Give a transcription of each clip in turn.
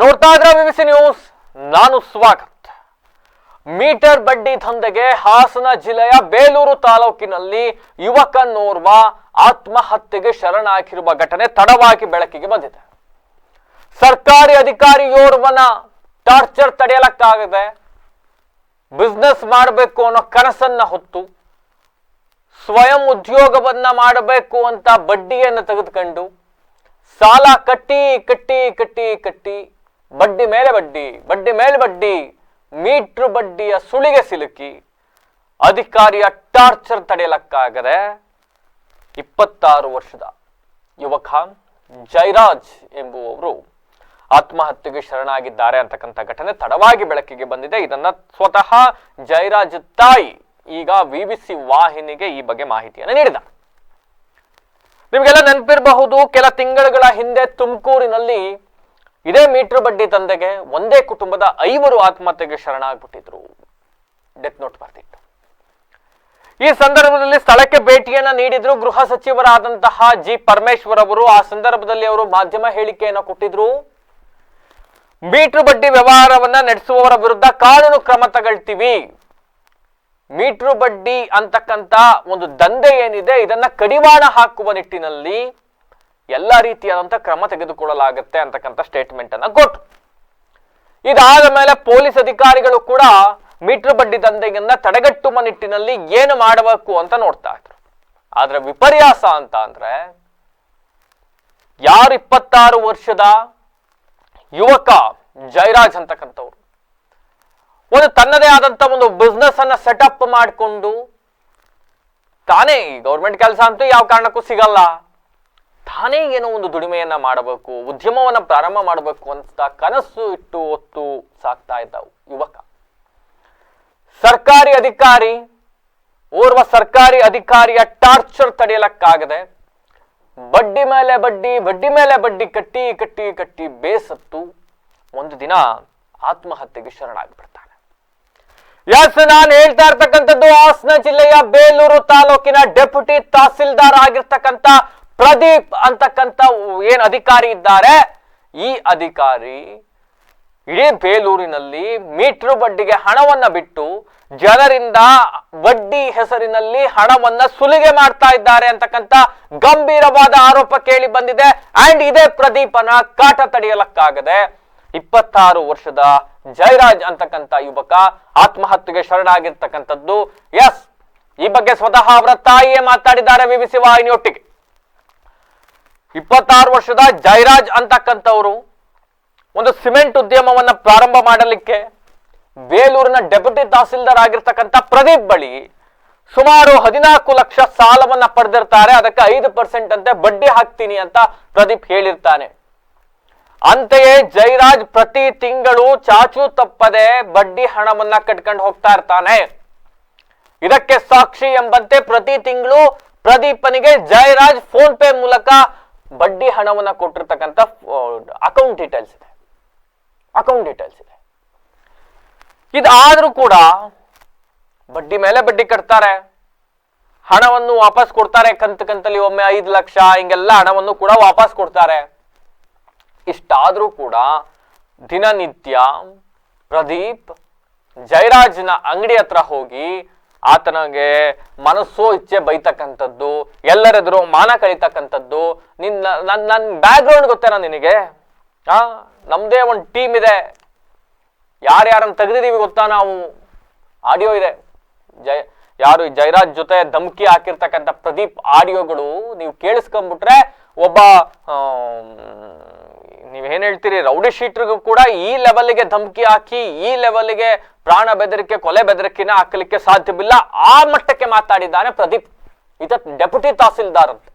ನೋಡ್ತಾ ಇದ್ರೆ BBC news, ನಾನು ಸ್ವಾಗತ್. ಮೀಟರ್ ಬಡ್ಡಿ ದಂಧೆಗೆ ಹಾಸನ ಜಿಲ್ಲೆಯ ಬೇಲೂರು ತಾಲೂಕಿನಲ್ಲಿ ಯುವಕನೋರ್ವ ಆತ್ಮಹತ್ಯೆಗೆ ಶರಣಾಗಿರುವ ಘಟನೆ ತಡವಾಗಿ ಬೆಳಕಿಗೆ ಬಂದಿದೆ. ಸರ್ಕಾರಿ ಅಧಿಕಾರಿಯೋರ್ವನ ಟಾರ್ಚರ್ ತಡೆಯಲಕ್ಕಾಗದೆ. ಬಿಸ್ನೆಸ್ ಮಾಡಬೇಕು ಅನ್ನೋ ಕನಸನ್ನ ಹೊತ್ತು ಸ್ವಯಂ ಉದ್ಯೋಗವನ್ನ ಮಾಡಬೇಕು ಅಂತ ಬಡ್ಡಿಯನ್ನು ತೆಗೆದುಕೊಂಡು ಸಾಲ ಕಟ್ಟಿ ಕಟ್ಟಿ ಕಟ್ಟಿ ಕಟ್ಟಿ ಬಡ್ಡಿ ಮೇಲೆ ಬಡ್ಡಿ ಬಡ್ಡಿ ಮೇಲೆ ಬಡ್ಡಿ, ಮೀಟ್ರು ಬಡ್ಡಿಯ ಸುಳಿಗೆ ಸಿಲುಕಿ ಅಧಿಕಾರಿಯ ಟಾರ್ಚರ್ ತಡೆಯಲಕ್ಕಾಗದೆ ಇಪ್ಪತ್ತಾರು ವರ್ಷದ ಯುವಕ ಜೈರಾಜ್ ಎಂಬುವವರು ಆತ್ಮಹತ್ಯೆಗೆ ಶರಣಾಗಿದ್ದಾರೆ ಅಂತಕ್ಕಂಥ ಘಟನೆ ತಡವಾಗಿ ಬೆಳಕಿಗೆ ಬಂದಿದೆ. ಇದನ್ನ ಸ್ವತಃ ಜೈರಾಜ್ ತಾಯಿ ಈಗ ವಿಬಿಸಿ ವಾಹಿನಿಗೆ ಈ ಬಗ್ಗೆ ಮಾಹಿತಿಯನ್ನು ನೀಡಿದ ನಿಮಗೆಲ್ಲ ನೆನಪಿರಬಹುದು, ಕೆಲ ತಿಂಗಳುಗಳ ಹಿಂದೆ ತುಮಕೂರಿನಲ್ಲಿ ಇದೇ ಮೀಟರ್ ಬಡ್ಡಿ ದಂಧೆಗೆ ಒಂದೇ ಕುಟುಂಬದ ಐವರು ಆತ್ಮಹತ್ಯೆಗೆ ಶರಣಾಗ್ಬಿಟ್ಟಿದ್ರು. ಡೆತ್ ನೋಟ್ ಬರ್ತಿತ್ತು ಈ ಸಂದರ್ಭದಲ್ಲಿ ಸ್ಥಳಕ್ಕೆ ಭೇಟಿಯನ್ನ ನೀಡಿದ್ರು ಗೃಹ ಸಚಿವರಾದಂತಹ ಜಿ ಪರಮೇಶ್ವರ್ ಅವರು. ಆ ಸಂದರ್ಭದಲ್ಲಿ ಅವರು ಮಾಧ್ಯಮ ಹೇಳಿಕೆಯನ್ನ ಕೊಟ್ಟಿದ್ರು. ಮೀಟರ್ ಬಡ್ಡಿ ವ್ಯವಹಾರವನ್ನ ನಡೆಸುವವರ ವಿರುದ್ಧ ಕಾನೂನು ಕ್ರಮ ತಗೊಳ್ತೀವಿ. ಮೀಟರ್ ಬಡ್ಡಿ ಅಂತಕ್ಕಂತ ಒಂದು ದಂಧೆ ಏನಿದೆ, ಇದನ್ನ ಕಡಿವಾಣ ಹಾಕುವ ನಿಟ್ಟಿನಲ್ಲಿ ಎಲ್ಲ ರೀತಿಯಾದಂಥ ಕ್ರಮ ತೆಗೆದುಕೊಳ್ಳಲಾಗುತ್ತೆ ಅಂತಕ್ಕಂಥ ಸ್ಟೇಟ್ಮೆಂಟ್ ಅನ್ನ ಕೊಟ್ಟು ಇದಾದ ಮೇಲೆ ಪೊಲೀಸ್ ಅಧಿಕಾರಿಗಳು ಕೂಡ ಮೀಟರ್ ಬಡ್ಡಿ ದಂಧೆಯನ್ನ ತಡೆಗಟ್ಟುವ ನಿಟ್ಟಿನಲ್ಲಿ ಏನು ಮಾಡಬೇಕು ಅಂತ ನೋಡ್ತಾ ಇದ್ರು. ಆದ್ರೆ ವಿಪರ್ಯಾಸ ಅಂತ ಅಂದ್ರೆ ಯಾರು ಇಪ್ಪತ್ತಾರು ವರ್ಷದ ಯುವಕ ಜೈರಾಜ್ ಅಂತಕ್ಕಂಥವ್ರು. ಒಂದು ತನ್ನದೇ ಆದಂತ ಒಂದು ಬಿಸ್ನೆಸ್ ಅನ್ನ ಸೆಟಪ್ ಮಾಡಿಕೊಂಡು ತಾನೇ ಗೌರ್ಮೆಂಟ್ ಕೆಲಸ ಅಂತೂ ಯಾವ ಕಾರಣಕ್ಕೂ ಸಿಗಲ್ಲ. ತಾನೇ ಏನೋ ಒಂದು ದುಡಿಮೆಯನ್ನ ಮಾಡಬೇಕು, ಉದ್ಯಮವನ್ನ ಪ್ರಾರಂಭ ಮಾಡಬೇಕು ಅಂತ ಕನಸು ಇಟ್ಟು ಹೊತ್ತು ಸಾಕ್ತಾ ಇದ್ದವು ಯುವಕ. ಸರ್ಕಾರಿ ಅಧಿಕಾರಿ, ಓರ್ವ ಸರ್ಕಾರಿ ಅಧಿಕಾರಿಯ ಟಾರ್ಚರ್ ತಡೆಯಲಕ್ಕಾಗದೆ ಬಡ್ಡಿ ಮೇಲೆ ಬಡ್ಡಿ ಬಡ್ಡಿ ಮೇಲೆ ಬಡ್ಡಿ ಕಟ್ಟಿ ಕಟ್ಟಿ ಕಟ್ಟಿ ಬೇಸತ್ತು ಒಂದು ದಿನ ಆತ್ಮಹತ್ಯೆಗೆ ಶರಣಾಗ್ಬಿಡ್ತಾನೆ. ಎಸ್, ನಾನು ಹೇಳ್ತಾ ಇರ್ತಕ್ಕಂಥದ್ದು ಹಾಸನ ಜಿಲ್ಲೆಯ ಬೇಲೂರು ತಾಲೂಕಿನ ಡೆಪ್ಯೂಟಿ ತಹಸೀಲ್ದಾರ್ ಆಗಿರ್ತಕ್ಕಂಥ ಪ್ರದೀಪ್ ಅಂತಕ್ಕಂಥ ಏನ್ ಅಧಿಕಾರಿ ಇದ್ದಾರೆ? ಈ ಅಧಿಕಾರಿ ಇಡೀ ಬೇಲೂರಿನಲ್ಲಿ ಮೀಟರ್ ಬಡ್ಡಿಗೆ ಹಣವನ್ನ ಬಿಟ್ಟು ಜನರಿಂದ ಬಡ್ಡಿ ಹೆಸರಿನಲ್ಲಿ ಹಣವನ್ನ ಸುಲಿಗೆ ಮಾಡ್ತಾ ಇದ್ದಾರೆ ಅಂತಕ್ಕಂಥ ಗಂಭೀರವಾದ ಆರೋಪ ಕೇಳಿ ಬಂದಿದೆ. ಅಂಡ್ ಇದೇ ಪ್ರದೀಪನ ಕಾಟ ತಡೆಯಲಕ್ಕಾಗದೆ ಇಪ್ಪತ್ತಾರು ವರ್ಷದ ಜಯರಾಜ್ ಅಂತಕ್ಕಂಥ ಯುವಕ ಆತ್ಮಹತ್ಯೆಗೆ ಶರಣಾಗಿರ್ತಕ್ಕಂಥದ್ದು. ಎಸ್ ಈ ಬಗ್ಗೆ ಸ್ವತಃ ಅವರ ತಾಯಿಯೇ ಮಾತಾಡಿದ್ದಾರೆ. ವಿವಿಸಿ ವಾಹಿನಿಯೊಟ್ಟಿಗೆ. ಇಪ್ಪತ್ತಾರು ವರ್ಷದ ಜೈರಾಜ್ ಅಂತಕ್ಕಂಥವರು ಒಂದು ಸಿಮೆಂಟ್ ಉದ್ಯಮವನ್ನು ಪ್ರಾರಂಭ ಮಾಡಲಿಕ್ಕೆ ಬೇಲೂರಿನ ಡೆಪ್ಯೂಟಿ ತಹಸೀಲ್ದಾರ್ ಆಗಿರ್ತಕ್ಕಂಥ ಪ್ರದೀಪ್ ಬಳಿ ಸುಮಾರು ಹದಿನಾಲ್ಕು ಲಕ್ಷ ಸಾಲವನ್ನ ಪಡೆದಿರ್ತಾರೆ. ಅದಕ್ಕೆ ಐದು ಪರ್ಸೆಂಟ್ ಅಂತೆ ಬಡ್ಡಿ ಹಾಕ್ತೀನಿ ಅಂತ ಪ್ರದೀಪ್ ಹೇಳಿರ್ತಾನೆ. ಅಂತೆಯೇ ಜೈರಾಜ್ ಪ್ರತಿ ತಿಂಗಳು ಚಾಚು ತಪ್ಪದೆ ಬಡ್ಡಿ ಹಣವನ್ನ ಕಟ್ಕೊಂಡು ಹೋಗ್ತಾ ಇರ್ತಾನೆ. ಇದಕ್ಕೆ ಸಾಕ್ಷಿ ಎಂಬಂತೆ ಪ್ರತಿ ತಿಂಗಳು ಪ್ರದೀಪನಿಗೆ ಜಯರಾಜ್ ಫೋನ್ ಪೇ ಮೂಲಕ ಬಡ್ಡಿ ಹಣವನ್ನ ಕೊಟ್ಟಿರ್ತಕ್ಕಂಥ ಅಕೌಂಟ್ ಡೀಟೇಲ್ಸ್ ಇದೆ. ಅಕೌಂಟ್ ಡೀಟೇಲ್ಸ್ ಇದೆ. ಇದಾದ್ರೂ ಕೂಡ ಬಡ್ಡಿ ಮೇಲೆ ಬಡ್ಡಿ ಕಟ್ತಾರೆ. ಹಣವನ್ನು ವಾಪಸ್ ಕೊಡ್ತಾರೆ, ಕಂತ ಕಂತಲ್ಲಿ ಒಮ್ಮೆ ಐದು ಲಕ್ಷ, ಹಿಂಗೆಲ್ಲ ಹಣವನ್ನು ಕೂಡ ವಾಪಸ್ ಕೊಡ್ತಾರೆ. ಇಷ್ಟಾದ್ರೂ ಕೂಡ ದಿನನಿತ್ಯ ಪ್ರದೀಪ್ ಜಯರಾಜ್ನ ಅಂಗಡಿ ಹತ್ರ ಹೋಗಿ ಆತನಿಗೆ ಮನಸ್ಸೋ ಇಚ್ಛೆ ಬೈತಕ್ಕಂಥದ್ದು, ಎಲ್ಲರೆದುರು ಮಾನ ಕಳಿತಕ್ಕಂಥದ್ದು, ನಿನ್ನ ನನ್ನ ನನ್ನ ಬ್ಯಾಕ್ಗ್ರೌಂಡ್ ಗೊತ್ತೇನ ನಿನಗೆ? ಆ, ನಮ್ದೇ ಒಂದು ಟೀಮ್ ಇದೆ. ಯಾರ್ಯಾರನ್ನು ತೆಗೆದಿದ್ದೀವಿ ಗೊತ್ತಾ ನಾವು? ಆಡಿಯೋ ಇದೆ. ಜಯ, ಯಾರು ಈ ಜಯರಾಜ್ ಜೊತೆ ಧಮಕಿ ಹಾಕಿರ್ತಕ್ಕಂಥ ಪ್ರದೀಪ್ ಆಡಿಯೋಗಳು ನೀವು ಕೇಳಿಸ್ಕೊಂಡ್ಬಿಟ್ರೆ ಒಬ್ಬ ನೀವೇನು ಹೇಳ್ತೀರಿ, ರೌಡಿ ಶೀಟ್ರಿಗೂ ಕೂಡ ಈ ಲೆವೆಲ್ಗೆ ಧಮಕಿ ಹಾಕಿ, ಈ ಲೆವೆಲ್ಗೆ ಪ್ರಾಣ ಬೆದರಿಕೆ, ಕೊಲೆ ಬೆದರಿಕೆನ ಹಾಕಲಿಕ್ಕೆ ಸಾಧ್ಯವಿಲ್ಲ. ಆ ಮಟ್ಟಕ್ಕೆ ಮಾತಾಡಿದ್ದಾನೆ ಪ್ರದೀಪ್. ಇದ ಡೆಪ್ಯೂಟಿ ತಹಸೀಲ್ದಾರ್ ಅಂತ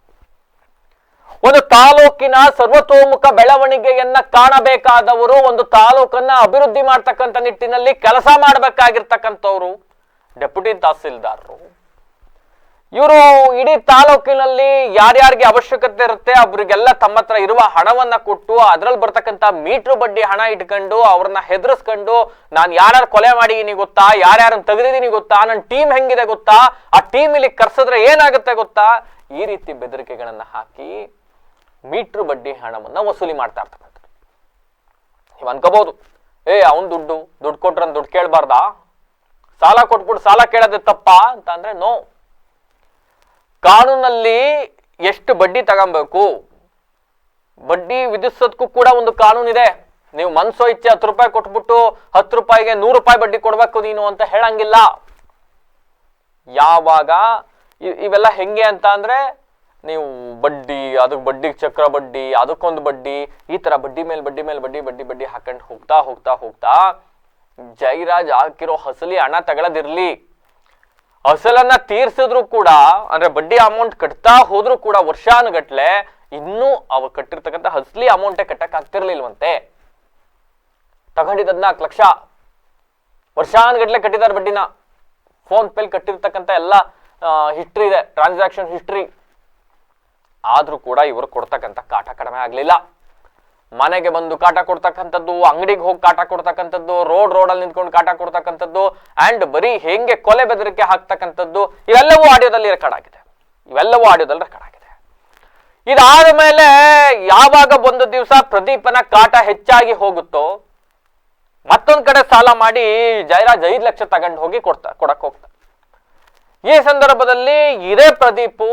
ಒಂದು ತಾಲೂಕಿನ ಸರ್ವತೋಮುಖ ಬೆಳವಣಿಗೆಯನ್ನ ಕಾಣಬೇಕಾದವರು ಒಂದು ತಾಲೂಕನ್ನ ಅಭಿವೃದ್ಧಿ ಮಾಡ್ತಕ್ಕಂಥ ನಿಟ್ಟಿನಲ್ಲಿ ಕೆಲಸ ಮಾಡಬೇಕಾಗಿರ್ತಕ್ಕಂಥವ್ರು ಡೆಪ್ಯೂಟಿ ತಹಸೀಲ್ದಾರರು. ಇವರು ಇಡೀ ತಾಲೂಕಿನಲ್ಲಿ ಯಾರ್ಯಾರಿಗೆ ಅವಶ್ಯಕತೆ ಇರುತ್ತೆ, ಅವ್ರಿಗೆಲ್ಲ ತಮ್ಮ ಹತ್ರ ಇರುವ ಹಣವನ್ನ ಕೊಟ್ಟು ಅದ್ರಲ್ಲಿ ಬರ್ತಕ್ಕಂಥ ಮೀಟ್ರ್ ಬಡ್ಡಿ ಹಣ ಇಟ್ಕೊಂಡು ಅವ್ರನ್ನ ಹೆದರ್ಸ್ಕೊಂಡು, ನಾನು ಯಾರ್ಯಾರು ಕೊಲೆ ಮಾಡಿದೀನಿ ಗೊತ್ತಾ? ಯಾರ್ಯಾರನ್ನ ತೆಗೆದಿದ್ದೀನಿ ಗೊತ್ತಾ? ನನ್ನ ಟೀಮ್ ಹೆಂಗಿದೆ ಗೊತ್ತಾ? ಆ ಟೀಮ್ ಇಲ್ಲಿ ಕರ್ಸಿದ್ರೆ ಏನಾಗುತ್ತೆ ಗೊತ್ತಾ? ಈ ರೀತಿ ಬೆದರಿಕೆಗಳನ್ನ ಹಾಕಿ ಮೀಟ್ರ್ ಬಡ್ಡಿ ಹಣವನ್ನ ವಸೂಲಿ ಮಾಡ್ತಾ ಇರ್ತಕ್ಕಂಥದ್ದು ನೀವ್ ಅನ್ಕೋಬಹುದು. ಏ, ಅವನ್ ದುಡ್ಡು ದುಡ್ಡು ಕೊಟ್ರನ್ ದುಡ್ಡು ಕೇಳಬಾರ್ದಾ? ಸಾಲ ಕೊಟ್ಬಿಟ್ಟು ಸಾಲ ಕೇಳೋದೇ ತಪ್ಪ? ಅಂತ ಅಂದ್ರೆ, ನೋ. ಕಾನೂನಲ್ಲಿ ಎಷ್ಟು ಬಡ್ಡಿ ತಗೊಬೇಕು? ಬಡ್ಡಿ ವಿಧಿಸೋದಕ್ಕೂ ಕೂಡ ಒಂದು ಕಾನೂನಿದೆ. ನೀವು ಮನ್ಸೋ ಇಚ್ಛೆ ಹತ್ತು ರೂಪಾಯಿ ಕೊಟ್ಬಿಟ್ಟು ಹತ್ತು ರೂಪಾಯಿಗೆ ನೂರು ರೂಪಾಯಿ ಬಡ್ಡಿ ಕೊಡ್ಬೇಕು ನೀನು ಅಂತ ಹೇಳಂಗಿಲ್ಲ. ಯಾವಾಗ? ಇವೆಲ್ಲ ಹೆಂಗೆ ಅಂತ ಅಂದ್ರೆ ನೀವು ಬಡ್ಡಿ ಅದಕ್ಕೆ ಬಡ್ಡಿ ಚಕ್ರ ಬಡ್ಡಿ, ಅದಕ್ಕೊಂದು ಬಡ್ಡಿ, ಈ ತರ ಬಡ್ಡಿ ಮೇಲೆ ಬಡ್ಡಿ ಮೇಲೆ ಬಡ್ಡಿ ಬಡ್ಡಿ ಬಡ್ಡಿ ಹಾಕೊಂಡು ಹೋಗ್ತಾ ಹೋಗ್ತಾ ಹೋಗ್ತಾ ಜೈರಾಜ್ ಹಾಕಿರೋ ಹಸಲಿ ಹಣ ತಗೊಳ್ಳೋದಿರ್ಲಿ ಅಸಲನ್ನ ತೀರ್ಸಿದ್ರು ಕೂಡ, ಅಂದ್ರೆ ಬಡ್ಡಿ ಅಮೌಂಟ್ ಕಟ್ತಾ ಹೋದ್ರು ಕೂಡ ವರ್ಷಾನುಗಟ್ಲೆ ಇನ್ನೂ ಅವ ಕಟ್ಟಿರ್ತಕ್ಕಂಥ ಹಸ್ಲಿ ಅಮೌಂಟೇ ಕಟ್ಟಕ್ ಆಗ್ತಿರ್ಲಿಲ್ವಂತೆ ತಗೊಂಡಿದ್ದ ಹದ್ನಾಲ್ಕು ಲಕ್ಷ ವರ್ಷಾನುಗಟ್ಲೆ ಕಟ್ಟಿದಾರೆ ಬಡ್ಡಿನ. ಫೋನ್ ಪೇಲ್ ಕಟ್ಟಿರ್ತಕ್ಕಂಥ ಎಲ್ಲ ಹಿಸ್ಟ್ರಿ ಇದೆ ಟ್ರಾನ್ಸಾಕ್ಷನ್ ಹಿಸ್ಟ್ರಿ ಆದ್ರೂ ಕೂಡ ಇವರು ಕೊಡ್ತಕ್ಕಂಥ ಕಾಟ ಕಡಿಮೆ ಆಗ್ಲಿಲ್ಲ. ಮನೆಗೆ ಬಂದು ಕಾಟ ಕೊಡ್ತಕ್ಕಂಥದ್ದು, ಅಂಗಡಿಗೆ ಹೋಗಿ ಕಾಟ ಕೊಡ್ತಕ್ಕಂಥದ್ದು ರೋಡ್ ರೋಡಲ್ಲಿ ನಿಂತ್ಕೊಂಡು ಕಾಟ ಕೊಡ್ತಕ್ಕಂಥದ್ದು ಅಂಡ್ ಬರೀ ಹೆಂಗೆ ಕೊಲೆ ಬೆದರಿಕೆ ಹಾಕ್ತಕ್ಕಂಥದ್ದು, ಇವೆಲ್ಲವೂ ಆಡಿಯೋದಲ್ಲಿ ರೆಕಾರ್ಡ್ ಆಗಿದೆ. ಇವೆಲ್ಲವೂ ಆಡಿಯೋದಲ್ಲಿ ರೆಕಾರ್ಡ್ ಆಗಿದೆ. ಇದಾದ ಮೇಲೆ ಯಾವಾಗ ಒಂದು ದಿವಸ ಪ್ರದೀಪನ ಕಾಟ ಹೆಚ್ಚಾಗಿ ಹೋಗುತ್ತೋ, ಮತ್ತೊಂದು ಕಡೆ ಸಾಲ ಮಾಡಿ ಜಯರಾಜ್ ಐದು ಲಕ್ಷ ತಗೊಂಡು ಹೋಗಿ ಕೊಡ್ತಾ, ಕೊಡಕ್ ಹೋಗ್ತಾ. ಈ ಸಂದರ್ಭದಲ್ಲಿ ಇದೇ ಪ್ರದೀಪು